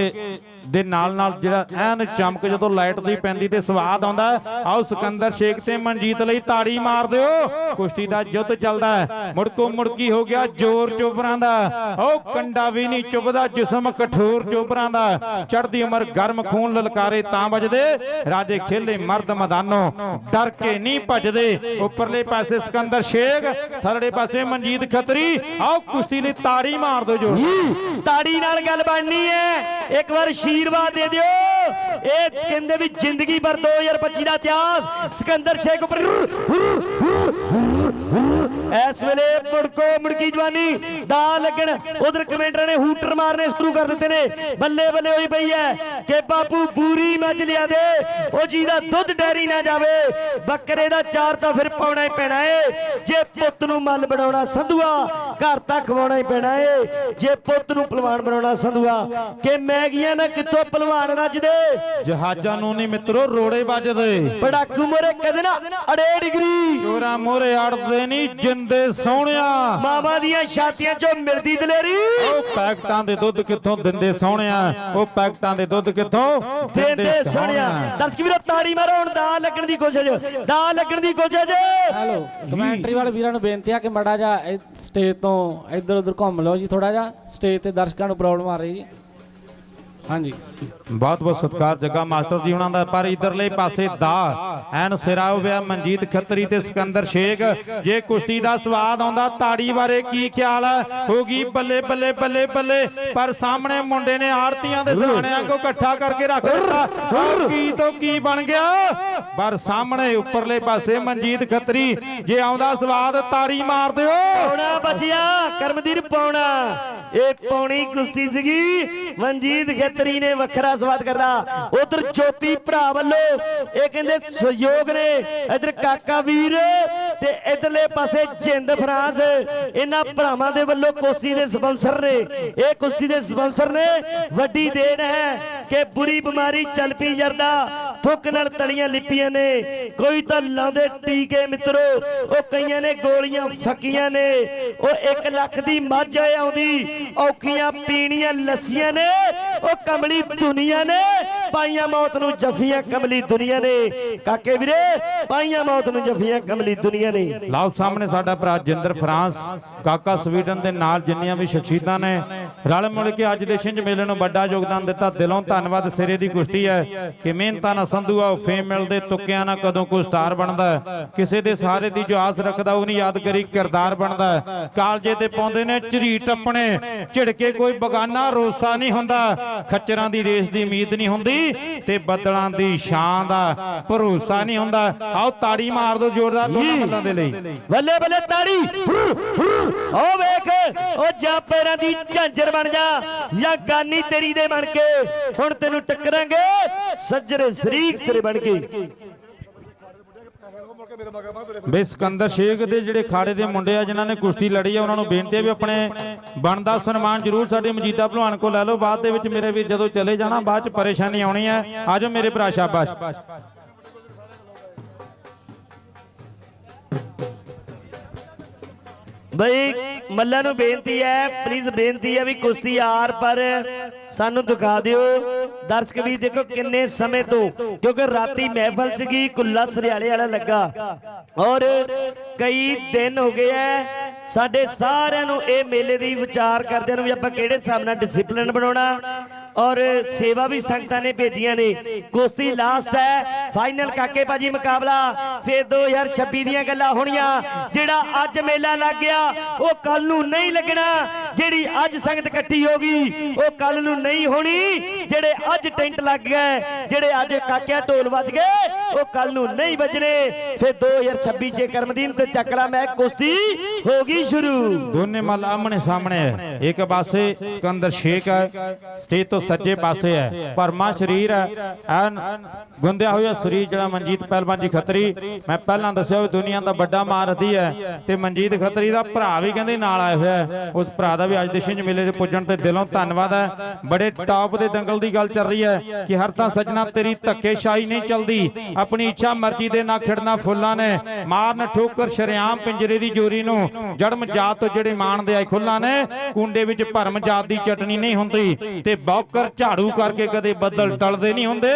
ਦੇ ਨਾਲ ਨਾਲ ਜਿਹੜਾ ਐਨ ਚਮਕ ਜਦੋਂ ਲਾਈਟ ਦੀ ਪੈਂਦੀ ਤੇ ਸਵਾਦ ਆਉਂਦਾ ਆਓ ਸਿਕੰਦਰ ਸ਼ੇਖ ਤੇ ਮਨਜੀਤ ਲਈ ਤਾੜੀ ਮਾਰ ਦਿਓ। ਕੁਸ਼ਤੀ ਦਾ ਯੁੱਧ ਚੱਲਦਾ ਮੁੜਕੋ ਮੁੜਕੀ ਹੋ ਗਿਆ ਜ਼ੋਰ ਚੋਬਰਾਂ ਦਾ। ਉਹ ਕੰਡਾ ਵੀ ਨਹੀਂ ਚੁੱਭਦਾ, ਜਿਸਮ ਕਠੋਰ ਚੋਬਰਾਂ ਦਾ। ਚੜਦੀ ਉਮਰ ਗਰਮ ਖੂਨ ਲਲਕਾਰੇ ਤਾਂ ਵੱਜਦੇ। ਰਾਜੇ ਖੇਲੇ ਮਰਦ ਮੈਦਾਨੋਂ, ਡਰ ਕੇ ਨਹੀਂ ਭੱਜਦੇ। ਉੱਪਰਲੇ ਪਾਸੇ ਸਿਕੰਦਰ ਸ਼ੇਖ ਥੱਲੜੇ ਪਾਸੇ ਮਨਜੀਤ ਖੱਤਰੀ। ਆਓ ਕੁਸ਼ਤੀ ਲਈ ਤਾੜੀ ਮਾਰ ਦਿਓ ਜੋ ਤਾੜੀ ਨਾਲ ਗੱਲ ਬਣਨੀ ਹੈ। ਇੱਕ ਵਾਰ ਆਸ਼ੀਰਵਾਦ ਦੇ ਦਿਓ। ਇਹ ਕਹਿੰਦੇ ਵੀ ਜ਼ਿੰਦਗੀ ਭਰ 2025 ਦਾ ਇਤਿਹਾਸ। ਸਿਕੰਦਰ ਸ਼ੇਖ ਉੱਪਰ ਇਸ ਵੇਲੇ ਮੁੜਕੋ ਮੁੜਕੀ ਜਵਾਨੀ ਦਾ ਲੱਗਣ। ਉਧਰ ਕਮੈਂਟਰਾਂ ਨੇ ਹੂਟਰ ਮਾਰਨੇ ਸ਼ੁਰੂ ਕਰ ਦਿੱਤੇ ਨੇ। ਬੱਲੇ ਬੱਲੇ ਹੋਈ ਪਈ ਹੈ ਕਿ ਬਾਪੂ ਪੂਰੀ ਮੱਝ ਲਿਆ ਦੇ। ਉਹ ਜੀ ਦਾ ਦੁੱਧ ਡੈਰੀ ਨਾ ਜਾਵੇ, ਬੱਕਰੇ ਦਾ ਚਾਰ ਤਾਂ ਫਿਰ ਪਾਉਣਾ ਹੀ ਪੈਣਾ ਏ। ਜੇ ਪੁੱਤ ਨੂੰ ਮੱਲ ਬਣਾਉਣਾ ਸੰਧੂਆ ਘਰ ਤਾਂ ਖਵਾਉਣਾ ਹੀ ਪੈਣਾ ਏ। ਜੇ ਪੁੱਤ ਨੂੰ ਪਹਿਲਵਾਨ ਬਣਾਉਣਾ ਸੰਧੂਆ ਕਿ ਮੈਗੀਆਂ ਨਾ ਕਿੱਥੋਂ ਪਹਿਲਵਾਨ ਰੱਜਦੇ? ਜਹਾਜ਼ਾਂ ਨੂੰ ਨਹੀਂ ਮਿੱਤਰੋ ਰੋੜੇ ਵੱਜਦੇ। ਪੜਾਕੂ ਮੋਰੇ ਕਦੇ ਨਾ ਅੜੇ ਡਿਗਰੀ। ਚੋਰਾ ਮੋਰੇ ਅੜਦੇ ਨਹੀਂ ਜਿੰਦੇ ਸੋਹਣਿਆ। ਮਾਵਾਂ ਦੀਆਂ ਛਾਤੀਆਂ ਚੋਂ ਮਿਲਦੀ ਦਲੇਰੀ। ਉਹ ਪੈਕਟਾਂ ਦੇ ਦੁੱਧ ਕਿੱਥੋਂ ਦਿੰਦੇ ਸੋਹਣਿਆ? ਉਹ ਪੈਕਟਾਂ ਦੇ ਦੁੱਧ ਕਿੱਥੋਂ ਦੇਂਦੇ ਸੋਹਣਿਆ। ਦਰਸ਼ਕ ਵੀਰੋ ਤਾੜੀ ਮਾਰੋ ਹੁਣ ਦਾ ਲੱਗਣ ਦੀ ਕੋਸ਼ਿਸ਼। ਦਾ ਲੱਗਣ ਦੀ ਕੋਸ਼ਿਸ਼। ਹੈਲੋ। ਕਮੈਂਟਰੀ ਵਾਲੇ ਵੀਰਾਂ ਨੂੰ ਬੇਨਤੀ ਆ ਕਿ ਮੜਾ ਜਾ ਸਟੇਜ ਤੋਂ ਇੱਧਰ ਉੱਧਰ ਘੁੰਮ ਲਓ ਜੀ ਥੋੜਾ ਜਿਹਾ ਸਟੇਜ ਤੇ ਦਰਸ਼ਕਾਂ ਨੂੰ ਪ੍ਰੋਬਲਮ ਆ ਰਹੀ ਜੀ। ਹਾਂਜੀ। ਬਹੁਤ ਬਹੁਤ ਸਤਿਕਾਰ ਜੱਗਾ ਮਾਸਟਰ ਜੀ ਉਹਨਾਂ ਦਾ, ਪਰ ਇਧਰਲੇ ਪਾਸੇ ਦਾ ਐਨ ਸਿਰਾ ਹੋਇਆ ਮਨਜੀਤ ਖੱਤਰੀ ਤੇ ਸਿਕੰਦਰ ਸ਼ੇਖ, ਜੇ ਕੁਸ਼ਤੀ ਦਾ ਸਵਾਦ ਆਉਂਦਾ, ਤਾੜੀ ਬਾਰੇ ਕੀ ਖਿਆਲ ਹੈ ਹੋਗੀ ਬੱਲੇ ਬੱਲੇ ਬੱਲੇ ਬੱਲੇ, ਪਰ ਸਾਹਮਣੇ ਮੁੰਡੇ ਨੇ ਆਰਤੀਆਂ ਦੇ ਸਰਾਣਿਆਂ ਕੋ ਇਕੱਠਾ ਕਰਕੇ ਰੱਖ ਦਿੱਤਾ। ਕੀ ਤੋਂ ਕੀ ਬਣ ਗਿਆ? ਪਰ ਸਾਹਮਣੇ ਉੱਪਰਲੇ ਪਾਸੇ ਮਨਜੀਤ ਖੱਤਰੀ, ਜੇ ਆਉਂਦਾ ਸਵਾਦ, ਤਾੜੀ ਮਾਰ ਦਿਓ। ਪੌਣਾ ਬਚਿਆ ਕਰਮਦੀਰ ਪੌਣਾ। ਇਹ ਪੌਣੀ ਕੁਸ਼ਤੀ ਸੀਗੀ। ਮਨਜੀਤ ਖੇਤਰੀ ਨੇ ਵੱਖਰਾ ਸਵਾਦ ਕਰਦਾ। ਉਧਰ ਜੋਤੀ ਭਰਾ ਵੱਲੋਂ ਇਹ ਕਹਿੰਦੇ ਸਹਿਯੋਗ ਨੇ। ਇਧਰ ਕਾਕਾ ਵੀਰ ਤੇ ਇਧਰਲੇ ਪਾਸੇ ਜਿੰਦ ਫਰਾਂਸ। ਇਹਨਾਂ ਭਰਾਵਾਂ ਦੇ ਵੱਲੋਂ ਕੁਸ਼ਤੀ ਦੇ ਸਪਾਂਸਰ ਨੇ। ਇਹ ਕੁਸ਼ਤੀ ਦੇ ਸਪਾਂਸਰ ਨੇ। ਵੱਡੀ ਦੇਣ ਹੈ ਕਿ ਬੁਰੀ ਬਿਮਾਰੀ ਚੱਲ ਪਈ ਜਰਦਾ ਥੁੱਕ ਨਾਲ ਤਲੀਆਂ ਲਿਪੀਆਂ ਨੇ। ਕੋਈ ਤਾਂ ਲਾਉਂਦੇ ਟੀਕੇ ਮਿੱਤਰੋ, ਉਹ ਕਈਆਂ ਨੇ ਗੋਲੀਆਂ ਫੱਕੀਆਂ ਨੇ। ਉਹ 1 ਲੱਖ ਦੀ ਮੱਝ ਆਉਂਦੀ, ਔਖੀਆਂ ਪੀਣੀਆਂ ਲੱਸੀਆਂ ਨੇ, ਉਹ ਕਮਲੀ ਦੁਨੀਆ ਨੇ। ਪਾਈਆਂ ਮੌਤ ਨੂੰ ਜਫੀਆਂ ਕਮਲੀ ਦੁਨੀਆ ਨੇ। ਕਾਕੇ ਵੀਰੇ, ਪਾਈਆਂ ਮੌਤ ਨੂੰ ਜਫੀਆਂ ਕਮਲੀ ਦੁਨੀਆ ਨੇ। ਲਾਓ, ਸਾਹਮਣੇ ਸਾਡਾ ਭਰਾ ਜਿੰਦਰ ਫਰਾਂਸ। ਕਾਕਾ ਸਵੀਡਨ ਦੇ ਨਾਲ ਜਿੰਨੀਆਂ ਵੀ ਸ਼ਖਸੀਅਤਾਂ ਨੇ, ਰਲ ਮਿਲ ਕੇ ਅੱਜ ਦੇ ਛਿੰਝ ਮੇਲੇ ਨੂੰ ਵੱਡਾ ਯੋਗਦਾਨ ਦਿੱਤਾ। ਦਿਲੋਂ ਧੰਨਵਾਦ, ਸਿਰੇ ਦੀ ਕੁਸ਼ਤੀ ਹੈ ਕਿ ਮਿਹਨਤਾਂ ਨਾਲ ਸੰਧੂਆ ਉਹ ਫੇਮ ਮਿਲਦੇ, ਤੁੱਕਿਆਂ ਨਾਲ ਕਦੋਂ ਕੋਈ ਸਟਾਰ ਬਣਦਾ ਕਿਸੇ ਦੇ ਸਾਰੇ ਦੀ ਜੋ ਆਸ ਰੱਖਦਾ ਉਹ ਨਹੀਂ ਯਾਦ ਕਰੀ, ਕਿਰਦਾਰ ਬਣਦਾ ਕਾਲਜੇ ਤੇ ਪਾਉਂਦੇ ਨੇ ਝਰੀ ਟੱਪਣੇ ਝਿੜਕੇ ਕੋਈ ਬਗਾਨਾ, ਰੋਸਾ ਨਹੀਂ ਹੁੰਦਾ। ਖੱਚਰਾਂ ਦੀ ਰੇਸ ਦੀ ਉਮੀਦ ਨਹੀਂ ਹੁੰਦੀ। ਤੇ ਬੱਦਲਾਂ ਦੀ ਛਾਂ ਦਾ ਭਰੋਸਾ ਨਹੀਂ ਹੁੰਦਾ। ਆਓ ਤਾੜੀ ਮਾਰ ਦਿਓ ਜ਼ੋਰਦਾਰ ਦੋਨਾਂ ਮੱਲਾਂ ਦੇ ਲਈ। ਬੱਲੇ ਬੱਲੇ ਤਾੜੀ। ਓ ਵੇਖ ਓ ਜਾ ਪੈਰਾਂ ਦੀ ਝਾਂਜਰ ਬਣ ਜਾ ਜਾਂ ਗਾਨੀ ਤੇਰੀ ਦੇ ਬਣ ਕੇ। ਹੁਣ ਤੈਨੂੰ ਟੱਕਰਾਂਗੇ ਸੱਜਰੇ ਸ਼ਰੀਕ ਤੇਰੇ ਬਣ ਕੇ। ਬੇ ਸਿਕੰਦਰ ਸ਼ੇਖ ਦੇ ਜਿਹੜੇ ਖਾੜੇ ਦੇ ਮੁੰਡੇ ਆ ਜਿਨ੍ਹਾਂ ਨੇ ਕੁਸ਼ਤੀ ਲੜੀ ਆ ਉਹਨਾਂ ਨੂੰ ਬੇਨਤੀ ਹੈ ਵੀ ਆਪਣੇ ਬਣਦਾ ਸਨਮਾਨ ਜ਼ਰੂਰ ਸਾਡੇ ਮਜੀਦਾ ਭਲਵਾਨ ਕੋਲ ਲੈ ਲਓ। ਬਾਅਦ ਦੇ ਵਿੱਚ ਮੇਰੇ ਵੀ ਜਦੋਂ ਚਲੇ ਜਾਣਾ ਬਾਅਦ ਚ ਪਰੇਸ਼ਾਨੀ ਆਉਣੀ ਹੈ ਆਜੋ ਮੇਰੇ ਭਰਾ ਸ਼ਾਬਾਸ਼। ਬਈ, ਮੱਲਾ ਨੂੰ ਬੇਨਤੀ ਹੈ ਪਲੀਜ਼ ਬੇਨਤੀ ਹੈ ਵੀ ਕੁਸ਼ਤੀ ਆਰ ਪਰ ਸਾਨੂੰ ਦਿਖਾ ਦਿਓ। ਦਰਸ਼ਕ ਵੀ ਦੇਖੋ ਕਿੰਨੇ ਸਮੇਂ ਤੋਂ, ਕਿਉਂਕਿ ਰਾਤੀ ਮਹਿਫਲ ਸੀਗੀ ਕੁੱਲਾ ਸਰਿਆਲੇ ਵਾਲਾ ਲੱਗਾ। ਔਰ ਕਈ ਦਿਨ ਹੋ ਗਏ ਐ, ਸਾਡੇ ਸਾਰਿਆਂ ਨੂੰ ਇਹ ਮੇਲੇ ਦੀ ਵਿਚਾਰ ਕਰਦੇ ਨੂੰ ਵੀ ਆਪਾਂ ਕਿਹੜੇ ਹਿਸਾਬ ਨਾਲ ਡਿਸਪਲਿਨ ਬਣਾਉਣਾ। ਔਰ ਸੇਵਾ ਵੀ ਸੰਗਤਾਂ ਨੇ ਭੇਜੀਆਂ ਨੇ। ਕੁਸ਼ਤੀ ਲਾਸਟ ਹੈ। ਫਾਈਨਲ ਕਾਕੇ ਬਾਜੀ ਮੁਕਾਬਲਾ। ਫੇਰ 2026 ਦੀਆਂ ਗੱਲਾਂ ਹੋਣੀਆਂ। ਜਿਹੜਾ ਅੱਜ ਮੇਲਾ ਲੱਗ ਗਿਆ, ਉਹ ਕੱਲ ਨੂੰ ਨਹੀਂ ਲੱਗਣਾ। ਜਿਹੜੀ ਅੱਜ ਸੰਗਤ ਇਕੱਠੀ ਹੋ ਗਈ, ਉਹ ਕੱਲ ਨੂੰ ਨਹੀਂ ਹੋਣੀ। ਜਿਹੜੇ ਅੱਜ ਟੈਂਟ ਲੱਗ ਗਏ ਜਿਹੜੇ ਅੱਜ ਕਾਕਿਆ ਢੋਲ ਵੱਜ ਗਏ, ਉਹ ਕੱਲ ਨੂੰ ਨਹੀਂ ਵੱਜਣੇ। ਫਿਰ 2026 ਚ ਕਰਮਦੀਨ ਤੇ ਚੱਕਰਾ ਮੈਂ, ਕੁਸ਼ਤੀ ਹੋ ਗਈ ਸ਼ੁਰੂ। ਦੋਨੇ ਮੱਲ ਆਮਣੇ ਸਾਹਮਣੇ ਇੱਕ ਪਾਸੇ ਸਿਕੰਦਰ ਸ਼ੇਖ ਹੈ, ਸਟੇਜ ਤੋਂ ਸੱਜੇ ਪਾਸੇ ਹੈ। ਭਰਮਾ ਸਰੀਰ ਹੈ। ਐਨ ਗੁੰਦਿਆ ਹੋਇਆ ਸਰੀਰ ਜਿਹੜਾ ਮਨਜੀਤ ਪਹਿਲਵਾਨ ਜੀ ਖੱਤਰੀ, ਮੈਂ ਪਹਿਲਾਂ ਦੱਸਿਆ ਵੀ ਦੁਨੀਆ ਦਾ ਵੱਡਾ ਮਹਾਰਥੀ ਹੈ ਤੇ ਮਨਜੀਤ ਖੱਤਰੀ ਦਾ ਭਰਾ ਵੀ ਕਹਿੰਦੇ ਨਾਲ ਆਇਆ ਹੋਇਆ ਉਸ ਭਰਾ ਦਾ ਵੀ ਅੱਜ ਦੇ ਮੇਲੇ ਤੇ ਪੁੱਜਣ ਤੇ ਦਿਲੋਂ ਧੰਨਵਾਦ ਹੈ। ਬੜੇ ਟਾਪ ਦੇ ਦੰਗਲ ਦੀ ਗੱਲ ਚੱਲ ਰਹੀ ਹੈ ਕਿ ਹਰ ਤਾਂ ਸਜਣਾ ਤੇਰੀ ਧੱਕੇਸ਼ਾਹੀ ਨਹੀਂ ਚੱਲਦੀ। ਆਪਣੀ ਇੱਛਾ ਮਰਜ਼ੀ ਦੇ ਨਾਲ ਖਿੜਨਾ ਫੁੱਲਾਂ ਨੇ। ਮਾਰਨ ਠੋਕਰ ਸ਼ਰਿਆਮ ਪਿੰਜਰੇ ਦੀ ਜੋਰੀ ਨੂੰ। ਜੜਮ ਜਾਤ ਤੋਂ ਜਿਹੜੇ ਮਾਣਦੇ ਆਏ ਖੁੱਲਾਂ ਨੇ। ਕੁੰਡੇ ਵਿੱਚ ਭਰਮ ਜਾਤ ਦੀ ਚਟਣੀ ਨਹੀਂ ਹੁੰਦੀ। ਤੇ ਬਹੁਤ ਬੌਕਰ ਝਾੜੂ ਕਰਕੇ ਕਦੇ ਬੱਦਲ ਟਲਦੇ ਨਹੀਂ ਹੁੰਦੇ।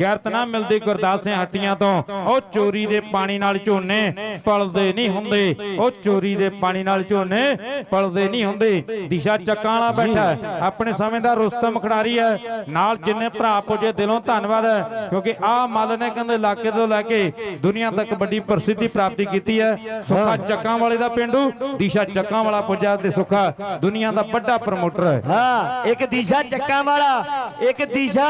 ਗੈਰਤ ਨਾ ਮਿਲਦੀ ਗੁਰਦਾਸੇ ਹੱਟੀਆਂ ਤੋਂ। ਉਹ ਚੋਰੀ ਦੇ ਪਾਣੀ ਨਾਲ ਝੋਨੇ ਪਲਦੇ ਨਹੀਂ ਹੁੰਦੇ। ਉਹ ਚੋਰੀ ਦੇ ਪਾਣੀ ਨਾਲ ਝੋਨੇ ਪਲਦੇ ਨਹੀਂ ਹੁੰਦੇ। ਦਿਸ਼ਾ ਚੱਕਾਂ ਵਾਲਾ ਬੈਠਾ ਆਪਣੇ ਸਮੇਂ ਦਾ ਰੁਸਤਮ ਖਿਡਾਰੀ ਹੈ। ਨਾਲ ਜਿੰਨੇ ਭਰਾ ਪੁੱਜੇ ਦਿਲੋਂ ਧੰਨਵਾਦ ਹੈ। ਕਿਉਂਕਿ ਆਹ ਮੱਲ ਨੇ ਕਹਿੰਦੇ ਇਲਾਕੇ ਤੋਂ ਲੈ ਕੇ ਦੁਨੀਆ ਤੱਕ ਵੱਡੀ ਪ੍ਰਸਿੱਧੀ ਪ੍ਰਾਪਤੀ ਕੀਤੀ ਹੈ। ਸੁੱਖਾ ਚੱਕਾਂ ਵਾਲੇ ਦਾ ਪਿੰਡੂ ਦਿਸ਼ਾ ਚੱਕਾਂ ਵਾਲਾ ਪੁੱਜਾ ਤੇ ਸੁੱਖਾ ਦੁਨੀਆ ਦਾ ਵੱਡਾ ਪ੍ਰਮੋਟਰ ਹੈ। ਹਾਂ ਇੱਕ ਦਿਸ਼ਾ ਚੱਕਾਂ ਵਾਲਾ ਇੱਕ ਦਿਸ਼ਾ,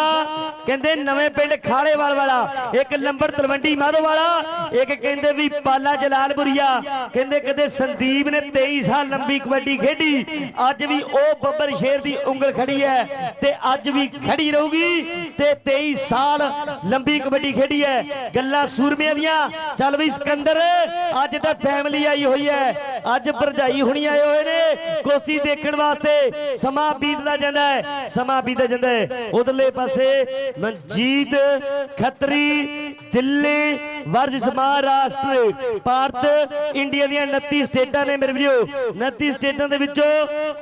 ਕਹਿੰਦੇ ਨਵੇਂ ਪਿੰਡ ਖਾਲੇਵਾਲ ਵਾਲਾ, ਇੱਕ ਲੰਬਰ ਤਲਵੰਡੀ ਮਾਧੋ ਵਾਲਾ, ਇੱਕ ਕਹਿੰਦੇ ਵੀ ਪਾਲਾ ਜਲਾਲਪੁਰੀਆ, ਕਹਿੰਦੇ ਕਦੇ ਸੰਦੀਪ ਨੇ 23 ਸਾਲ ਲੰਬੀ ਕਬੱਡੀ ਖੇਡੀ, ਅੱਜ ਵੀ ਉਹ ਬੱਬਰ ਸ਼ੇਰ ਦੀ ਉਂਗਲ ਖੜੀ ਹੈ ਤੇ ਅੱਜ ਵੀ ਖੜੀ ਰਹੂਗੀ ਤੇ 23 ਸਾਲ ਲੰਬੀ ਕਬੱਡੀ ਖੇਡੀ ਹੈ। ਗੱਲਾਂ ਸੂਰਮਿਆਂ ਦੀਆਂ, ਚੱਲ ਵੀ ਸਿਕੰਦਰ, ਅੱਜ ਤਾਂ ਫੈਮਿਲੀ ਆਈ ਹੋਈ ਹੈ, ਅੱਜ ਭਰਜਾਈ ਹੁਣੀ ਆਏ ਹੋਏ ਨੇ, ਕੁਸ਼ਤੀ ਦੇਖਣ ਵਾਸਤੇ ਸਮਾਂ ਬੀਤਦਾ ਜਾਂਦਾ ਹੈ, ਸਮਾਂ ਬੀਤਦਾ ਜਾਂਦਾ। ਉਧਰਲੇ ਪਾਸੇ ਮਨਜੀਤ ਖੱਤਰੀ, ਦਿੱਲੀ, ਵਰਜਿਸ ਮਹਾਰਾਸ਼ਟਰ ਭਾਰਤ, ਇੰਡੀਆ ਦੀਆਂ 29 ਸਟੇਟਾਂ ਨੇ ਮੇਰੇ ਵੀਰੋ। 29 ਸਟੇਟਾਂ ਦੇ ਵਿੱਚੋਂ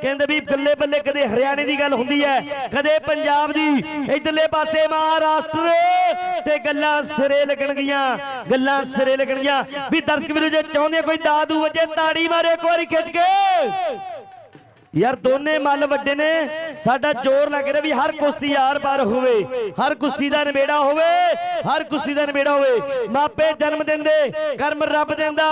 ਕਹਿੰਦੇ ਵੀ ਬੱਲੇ ਬੱਲੇ ਕਦੇ ਹਰਿਆਣੇ ਦੀ ਗੱਲ ਹੁੰਦੀ ਹੈ, ਕਦੇ ਪੰਜਾਬ ਦੀ। ਇਧਰਲੇ ਪਾਸੇ ਮਹਾਰਾਸ਼ਟਰ ਤੇ ਗੱਲਾਂ ਸਿਰੇ ਲੱਗਣਗੀਆਂ, ਗੱਲਾਂ ਸਿਰੇ ਲੱਗਣਗੀਆਂ। ਵੀ ਦਰਸ਼ਕ ਵੀਰੋ, ਜੇ ਚਾਹੁੰਦੇ ਆ ਕੋਈ ਦਾਦੂ ਵਜੇ ਤਾੜੀ ਮਾਰੇ ਇੱਕ ਵਾਰੀ ਖਿੱਚ ਕੇ। ਯਾਰ ਦੋਨੇ ਮੱਲ ਵੱਡੇ ਨੇ। ਸਾਡਾ ਜ਼ੋਰ ਲੱਗ ਰਿਹਾ ਵੀ ਹਰ ਕੁਸ਼ਤੀ ਆਰ ਪਾਰ ਹੋਵੇ। ਹਰ ਕੁਸ਼ਤੀ ਦਾ ਨਿਬੇੜਾ ਹੋਵੇ। ਹਰ ਕੁਸ਼ਤੀ ਦਾ ਨਿਬੇੜਾ ਹੋਵੇ। ਮਾਪੇ ਜਨਮ ਦਿੰਦੇ ਕਰਮ ਰੱਬ ਦਿੰਦਾ।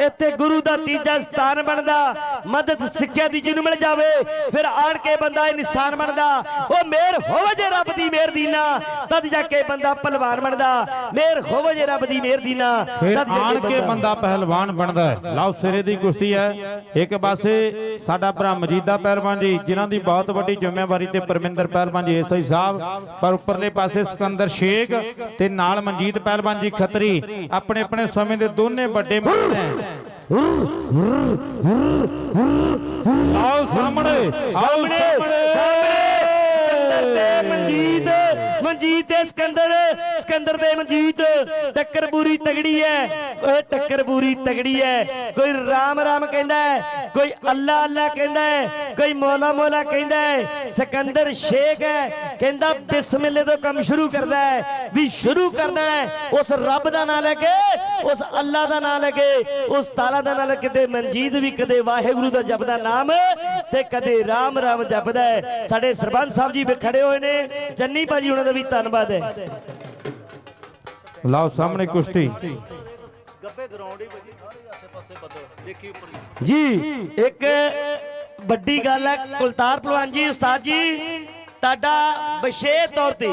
ਇੱਥੇ ਗੁਰੂ ਦਾ ਤੀਜਾ ਸਥਾਨ ਬਣਦਾ। ਮਦਦ ਸਿੱਖਿਆ ਦੀ ਜਿਹਨੂੰ ਮਿਲ ਜਾਵੇ ਫਿਰ ਆਣ ਕੇ ਬੰਦਾ ਇਹ ਨਿਸ਼ਾਨ ਬਣਦਾ। ਉਹ ਮੇਰ ਹੋਵੇ ਜੇ ਰੱਬ ਦੀ ਮਿਹਰ ਦੀ ਨਾ ਤਦ ਜਾ ਕੇ ਬੰਦਾ ਪਹਿਲਵਾਨ ਬਣਦਾ। ਮੇਰ ਹੋਵੇ ਜੇ ਰੱਬ ਦੀ ਮਿਹਰ ਦੀ ਨਾ ਤਦ ਆਣ ਕੇ ਬੰਦਾ ਪਹਿਲਵਾਨ ਬਣਦਾ ਲਓ ਸਿਰੇ ਦੀ ਕੁਸ਼ਤੀ ਹੈ। ਇੱਕ ਪਾਸੇ ਸਾਡਾ ਭਰਾ ਮਜੀਦਾ ਪਹਿਲਵਾਨ ਜੀ ਜਿਨ੍ਹਾਂ ਦੀ ਬਹੁਤ ਵੱਡੀ ਜ਼ਿੰਮੇਵਾਰੀ ਤੇ ਪਰਮਿੰਦਰ ਪਹਿਲਵਾਨ ਜੀ ਐਸਆਈ ਸਾਹਿਬ। ਪਰ ਉੱਪਰਲੇ ਪਾਸੇ ਸਿਕੰਦਰ ਸ਼ੇਖ ਤੇ ਨਾਲ ਮਨਜੀਤ ਪਹਿਲਵਾਨ ਜੀ ਖੱਤਰੀ ਆਪਣੇ ਆਪਣੇ ਸਮੇਂ ਦੇ ਦੋਨੇ ਵੱਡੇ ਮੁੰਡੇ ਨੇ। ਆਓ ਸਾਹਮਣੇ ਆਓ ਸਾਹਮਣੇ ਸਾਹਮਣੇ ਸਿਕੰਦਰ ਤੇ ਮਨਜੀਤ। ਮਨਜੀਤ ਤੇ ਸਿਕੰਦਰ ਸਿਕੰਦਰ ਤੇ ਮਨਜੀਤ, ਟੱਕਰ ਪੂਰੀ ਤਗੜੀ ਹੈ। ਓਏ ਟੱਕਰ ਪੂਰੀ ਤਗੜੀ ਹੈ। ਕੋਈ ਰਾਮ ਰਾਮ ਕਹਿੰਦਾ ਹੈ, ਕੋਈ ਅੱਲਾ ਅੱਲਾ ਕਹਿੰਦਾ ਹੈ, ਕੋਈ ਮੌਲਾ ਮੌਲਾ ਕਹਿੰਦਾ ਹੈ। ਸਿਕੰਦਰ ਸ਼ੇਖ ਹੈ, ਕਹਿੰਦਾ ਬਿਸਮਿਲ੍ਲਾ ਤੋਂ ਕੰਮ ਸ਼ੁਰੂ ਕਰਦਾ ਹੈ, ਵੀ ਸ਼ੁਰੂ ਕਰਦਾ ਹੈ, ਉਸ ਰੱਬ ਦਾ ਨਾਮ ਲੈ ਕੇ, ਉਸ ਅੱਲਾ ਦਾ ਨਾਮ ਲੈ ਕੇ, ਉਸ ਤਾਲਾ ਦਾ ਨਾਮ ਕਿਤੇ ਮਨਜੀਤ ਵੀ ਕਦੇ ਵਾਹਿਗੁਰੂ ਦਾ ਜਪਦਾ ਨਾਮ ਤੇ ਕਦੇ ਰਾਮ ਰਾਮ ਜਪਦਾ ਹੈ। ਸਾਡੇ ਸਰਪੰਚ ਸਾਹਿਬ ਜੀ ਵੀ ਖੜੇ ਹੋਏ ਨੇ। ਚੰਨੀ ਭਾਜੀ ਉਹਨਾਂ ਦਾ ਵੀ ਧੰਨਵਾਦ ਹੈ। ਲਓ ਸਾਹਮਣੇ ਕੁਸ਼ਤੀ। ਜੀ ਇੱਕ ਵੱਡੀ ਗੱਲ ਹੈ ਕੁਲਤਾਰ ਪਹਿਲਵਾਨ ਜੀ ਉਸਤਾਦ ਜੀ। ਤੁਹਾਡਾ ਵਿਸ਼ੇਸ਼ ਤੌਰ ਤੇ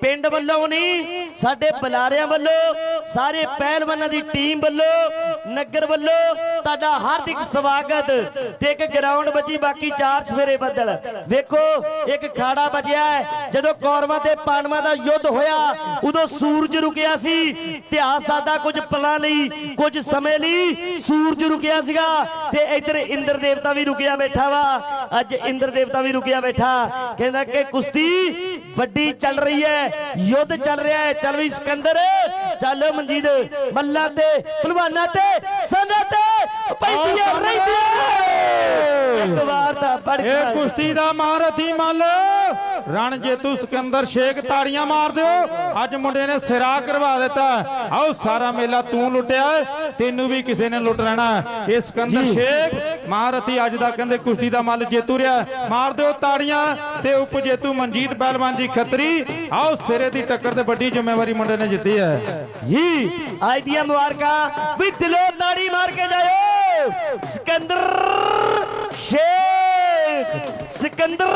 ਪਿੰਡ ਵੱਲੋਂ ਨਹੀਂ ਸਾਡੇ ਬੁਲਾਰਿਆਂ ਵੱਲੋਂ, ਸਾਰੇ ਪਹਿਲਵਾਨਾਂ ਦੀ ਟੀਮ ਵੱਲੋਂ, ਨਗਰ ਵੱਲੋਂ ਤੁਹਾਡਾ ਹਾਰਦਿਕ ਸਵਾਗਤ। ਤੇ ਇੱਕ ਗਰਾਊਂਡ ਬਚੀ ਬਾਕੀ ਚਾਰ ਸਵੇਰੇ ਬੱਦਲ। ਵੇਖੋ, ਇੱਕ ਖਾੜਾ ਬਚਿਆ ਜਦੋਂ ਕੌਰਵਾਂ ਤੇ ਪਾਂਡਵਾਂ ਦਾ ਯੁੱਧ ਹੋਇਆ, ਉਦੋਂ ਸੂਰਜ ਰੁਕਿਆ ਸੀ ਇਤਿਹਾਸ ਦਾਦਾ ਕੁਝ ਪਲਾਂ ਲਈ ਕੁਝ ਸਮੇਂ ਲਈ ਸੂਰਜ ਰੁਕਿਆ ਸੀਗਾ ਤੇ ਇੱਧਰ ਇੰਦਰ ਦੇਵਤਾ ਵੀ ਰੁਕਿਆ ਬੈਠਾ ਵਾ। ਅੱਜ ਇੰਦਰ ਦੇਵਤਾ ਵੀ ਰੁਕਿਆ ਬੈਠਾ। ਕਹਿੰਦਾ ਕਿ ਕੁਸ਼ਤੀ ਵੱਡੀ ਚੱਲ ਰਹੀ ਹੈ, ਯੁੱਧ ਚੱਲ ਰਿਹਾ ਹੈ। ਚੱਲ ਵੀ ਸਿਕੰਦਰ, ਚੱਲ ਮਨਜੀਤ, ਮੱਲਾ ਤੇ ਪਹਿਲਵਾਨਾਂ ਤੇ ਸਨਾ ਤੇ ਪੈਂਦੀਆਂ ਰਹਿੰਦੀਆਂ। ਇੱਕ ਵਾਰ ਤਾਂ ਪੜ ਇਹ ਕੁਸ਼ਤੀ ਦਾ ਮਹਾਰਥੀ ਮੱਲ। ਰਣ ਜੇਤੂ ਸਿਕੰਦਰ ਸ਼ੇਖ ਤਾੜੀਆਂ ਮਾਰ ਦਿਓ। ਅੱਜ ਮੁੰਡੇ ਨੇ ਸਿਰਾ ਕਰਵਾ ਦਿੱਤਾ। ਆਓ ਸਾਰਾ ਮੇਲਾ ਤੂੰ ਲੁੱਟਿਆ ਤੈਨੂੰ ਵੀ ਕਿਸੇ ਨੇ ਲੁੱਟ ਲੈਣਾ ਇਹ ਸਿਕੰਦਰ ਸ਼ੇਖ ਮਹਾਰਥੀ ਅੱਜ ਦਾ ਕਹਿੰਦੇ ਕੁਸ਼ਤੀ ਦਾ ਮੱਲ ਜੇਤੂ ਰਿਹਾ ਮਾਰ ਦਿਓ ਤਾੜੀਆਂ ਤੇ ਉਪ ਜੇਤੂ ਮਨਜੀਤ ਪਹਿਲਵਾਨ ਜੀ ਖੱਤਰੀ। ਆਓ ਸਿਰੇ ਦੀ ਟੱਕਰ ਤੇ ਵੱਡੀ ਜ਼ਿੰਮੇਵਾਰੀ ਮੁੰਡੇ ਨੇ ਜਿੱਤੀ ਹੈ ਜੀ ਅੱਜ ਦੀਆਂ ਮੁਬਾਰਕਾਂ। ਵੀ ਦਿਲੋਂ ਤਾੜੀ ਮਾਰ ਕੇ ਜਾਇਓ। ਸਿਕੰਦਰ ਸ਼ੇਖ ਸਿਕੰਦਰ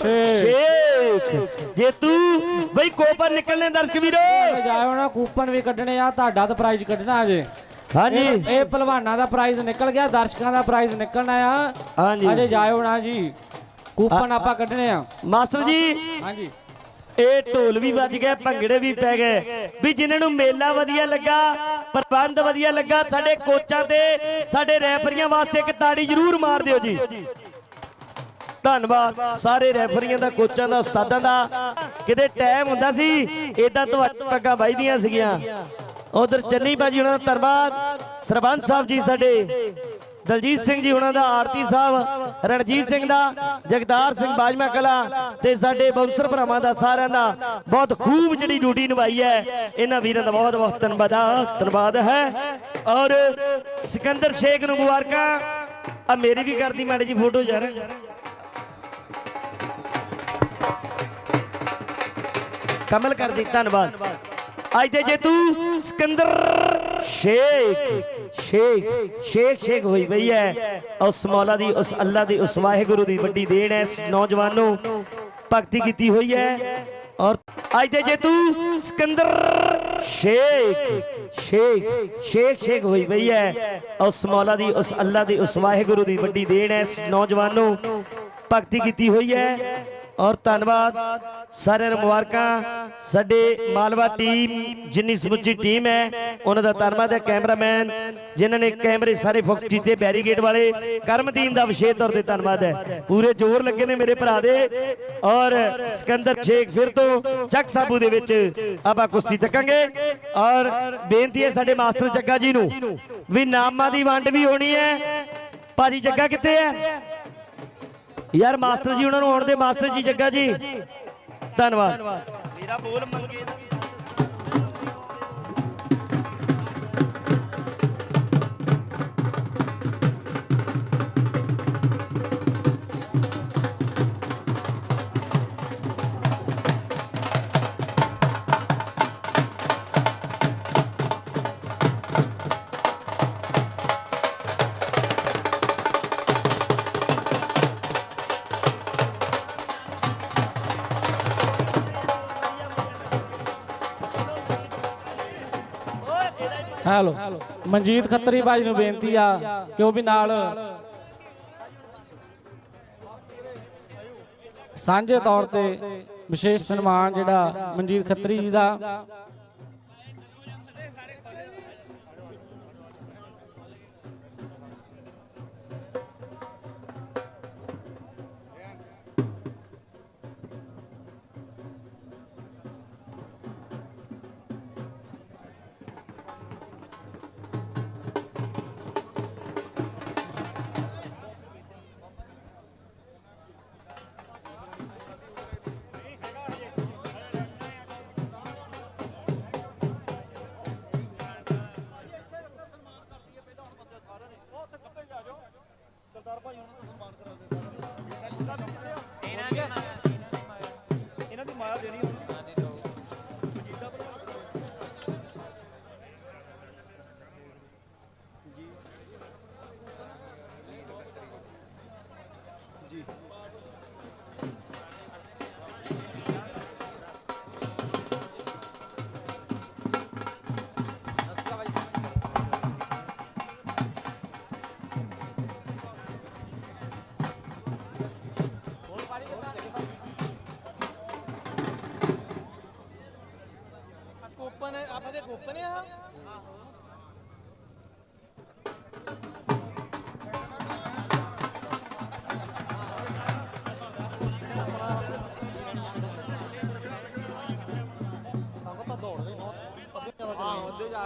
ਸ਼ੇਖ ਜੇਤੂ ਬਈ ਕੋਪਰ ਨਿਕਲਨੇ ਦਰਸ਼ਕ ਵੀਰੋ ਜਾਇਓ ਨਾ ਕੂਪਨ ਵੀ ਕੱਢਣੇ ਆ ਤੁਹਾਡਾ ਤਾਂ ਪ੍ਰਾਈਜ਼ ਕੱਢਣਾ ਅਜੇ ਹਾਂਜੀ ਇਹ ਇਹ ਪਹਿਲਵਾਨਾਂ ਦਾ ਪ੍ਰਾਈਜ਼ ਨਿਕਲ ਗਿਆ ਦਰਸ਼ਕਾਂ ਦਾ ਪ੍ਰਾਈਜ਼ ਨਿਕਲਣਾ ਆ ਹਾਂਜੀ ਅਜੇ ਜਾਇਓ ਨਾ ਜੀ ਕੂਪਨ ਆਪਾਂ ਕੱਢਣੇ ਆ ਮਾਸਟਰ ਜੀ ਹਾਂਜੀ ਇਹ ਢੋਲ ਵੀ ਵੱਜ ਗਏ ਭੰਗੜੇ ਵੀ ਪੈ ਗਏ। ਵੀ ਜਿਨ੍ਹਾਂ ਨੂੰ ਮੇਲਾ ਵਧੀਆ ਲੱਗਾ ਪ੍ਰਬੰਧ ਵਧੀਆ ਲੱਗਾ ਸਾਡੇ ਕੋਚਾਂ ਤੇ, ਸਾਡੇ ਰੈਫਰੀਆਂ ਵਾਸਤੇ ਇੱਕ ਤਾੜੀ ਜ਼ਰੂਰ ਮਾਰ ਦਿਓ ਜੀ। ਧੰਨਵਾਦ ਸਾਰੇ ਰੈਫਰੀਆਂ ਦਾ, ਕੋਚਾਂ ਦਾ, ਉਸਤਾਦਾਂ ਦਾ। ਕਿਤੇ ਟਾਈਮ ਹੁੰਦਾ ਸੀ ਇਦਾਂ ਤੁਹਾਡੇ ਪੱਗਾਂ ਵੱਜਦੀਆਂ ਸੀਗੀਆਂ। ਉਧਰ ਚੰਨੀ ਬਾਜੀ ਉਹਨਾਂ ਦਾ ਧੰਨਵਾਦ। ਸਰਬੰਸ ਸਾਹਿਬ ਜੀ ਸਾਡੇ। ਦਲਜੀਤ ਸਿੰਘ ਜੀ ਉਹਨਾਂ ਦਾ ਆਰਤੀ ਸਾਹਿਬ, ਰਣਜੀਤ ਸਿੰਘ ਦਾ ਜਗਦਾਰ ਸਿੰਘ ਬਾਜਮਾ ਕਲਾ ਤੇ ਸਾਡੇ ਬਾਉਂਸਰ ਭਰਾਵਾਂ ਦਾ ਸਾਰਿਆਂ ਦਾ ਬਹੁਤ ਖੂਬ ਜਿਹੜੀ ਡਿਊਟੀ ਨਿਭਾਈ ਹੈ। ਇਹਨਾਂ ਵੀਰਾਂ ਦਾ ਬਹੁਤ ਬਹੁਤ ਧੰਨਵਾਦ ਧੰਨਵਾਦ ਹੈ। ਔਰ ਸਿਕੰਦਰ ਸ਼ੇਖ ਨੂੰ ਮੁਬਾਰਕਾਂ। ਆ ਮੇਰੀ ਵੀ ਕਰਦੀ ਮਾੜੀ ਜੀ ਫੋਟੋ ਯਾਰ। ਕਮਲ ਕਰਦੀ ਧੰਨਵਾਦ। ਅੱਜ ਦੇ ਜੇਤੂ ਸਿਕੰਦਰ ਸ਼ੇਖ ਸ਼ੇਖ ਸ਼ੇਖ ਸ਼ੇਖ ਹੋਈ ਪਈ ਹੈ। ਉਸ ਮੌਲਾ ਦੀ, ਉਸ ਅੱਲਾ ਦੀ, ਉਸ ਵਾਹਿਗੁਰੂ ਦੀ ਵੱਡੀ ਦੇਣ ਹੈ। ਨੌਜਵਾਨ ਨੂੰ ਭਗਤੀ ਕੀਤੀ ਹੋਈ ਹੈ। ਔਰ ਅੱਜ ਦੇ ਜੇਤੂ ਸਿਕੰਦਰ ਸ਼ੇਖ ਸ਼ੇਖ ਸ਼ੇਖ ਸ਼ੇਖ ਹੋਈ ਪਈ ਹੈ। ਉਸ ਮੌਲਾ ਦੀ, ਉਸ ਅੱਲਾ ਦੀ, ਉਸ ਵਾਹਿਗੁਰੂ ਦੀ ਵੱਡੀ ਦੇਣ ਹੈ। ਨੌਜਵਾਨ ਨੂੰ ਭਗਤੀ ਕੀਤੀ ਹੋਈ ਹੈ। ਔਰ ਧੰਨਵਾਦ, ਸਾਰਿਆਂ ਨੂੰ ਮੁਬਾਰਕਾਂ। ਸਾਡੇ ਮਾਲਵਾ ਟੀਮ, ਜਿੰਨੀ ਸਮੁੱਚੀ ਟੀਮ ਹੈ, ਉਹਨਾਂ ਦਾ ਧੰਨਵਾਦ ਹੈ ਕੈਮਰਾਮੈਨ, ਜਿਨ੍ਹਾਂ ਨੇ ਕੈਮਰੇ ਸਾਰੇ ਫੋਕਸ ਕੀਤੇ ਬੈਰੀਗੇਡ ਵਾਲੇ। ਕਰਮਦੀਨ ਦਾ ਵਿਸ਼ੇਸ਼ ਤੌਰ ਤੇ ਧੰਨਵਾਦ ਹੈ। ਪੂਰੇ ਜ਼ੋਰ ਲੱਗੇ ਨੇ ਮੇਰੇ ਭਰਾ ਦੇ। ਔਰ ਸਿਕੰਦਰ ਸ਼ੇਖ ਫਿਰ ਤੋਂ ਚੱਕ ਸਾਬੂ ਦੇ ਵਿੱਚ ਆਪਾਂ ਕੁਸ਼ਤੀ ਤੱਕਾਂਗੇ ਔਰ ਬੇਨਤੀ ਹੈ ਸਾਡੇ ਮਾਸਟਰ ਜੱਗਾ ਜੀ ਨੂੰ, ਵੀ ਨਾਮਾਂ ਦੀ ਵੰਡ ਵੀ ਹੋਣੀ ਹੈ। ਭਾਜੀ ਜੱਗਾ ਕਿੱਥੇ ਹੈ? ਯਾਰ ਮਾਸਟਰ ਜੀ ਉਹਨਾਂ ਨੂੰ ਆਉਣ ਦੇ ਮਾਸਟਰ ਜੀ ਜੱਗਾ ਜੀ। ਧੰਨਵਾਦ। ਮੇਰਾ ਬੋਲ ਮੰਗੇ ਹੈਲੋ। ਮਨਜੀਤ ਖੱਤਰੀ ਬਾਜੀ ਨੂੰ ਬੇਨਤੀ ਆ ਕਿ ਉਹ ਵੀ ਨਾਲ ਸਾਂਝੇ ਤੌਰ ਤੇ ਵਿਸ਼ੇਸ਼ ਸਨਮਾਨ ਜਿਹੜਾ ਮਨਜੀਤ ਖੱਤਰੀ ਜੀ ਦਾ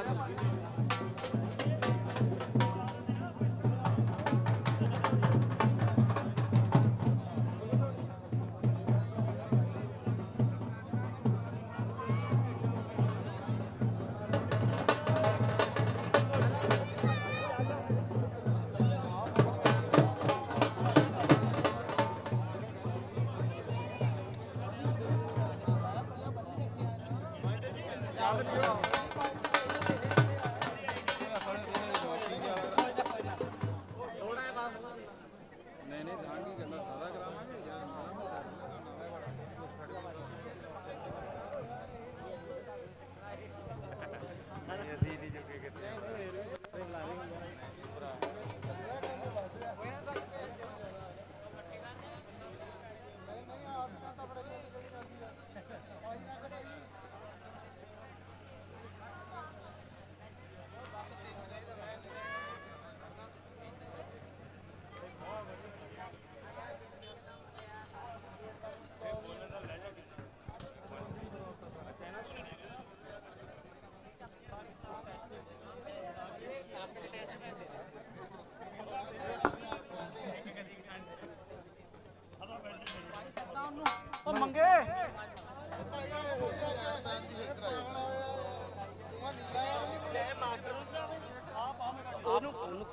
ਚੱਲੇ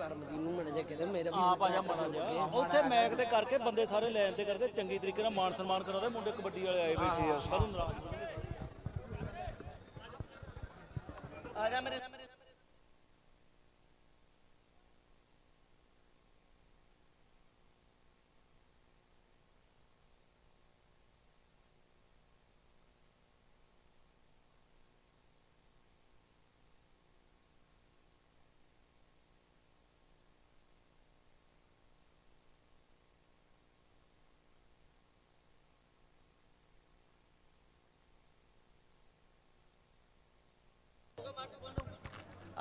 ਕਰਮਦੀਨ ਨੂੰ ਮੜ ਜਾ ਕਰੇ ਮੇਰੇ ਆਪ ਆ ਜਾ ਮਾੜਾ ਜਿਹਾ ਉੱਥੇ ਮੈਕ ਤੇ ਕਰਕੇ ਬੰਦੇ ਸਾਰੇ ਲੈਣ ਤੇ ਕਰਕੇ ਚੰਗੀ ਤਰੀਕੇ ਨਾਲ ਮਾਨ ਸਨਮਾਨ ਕਰਾਉਂਦੇ ਮੁੰਡੇ ਕਬੱਡੀ ਵਾਲੇ ਆਏ ਬੈਠੇ ਆ ਕਦੋਂ ਨਾਰਾਜ਼ ਬਣਨਗੇ ਆ ਜਾ ਮੇਰੇ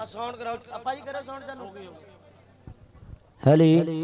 ਸਾਊਂਡ ਕਰਾਓ। ਆਪਾਂ ਜੀ ਕਰੋ ਸਾਊਂਡ ਚਾਲੂ ਹੈਲੀ।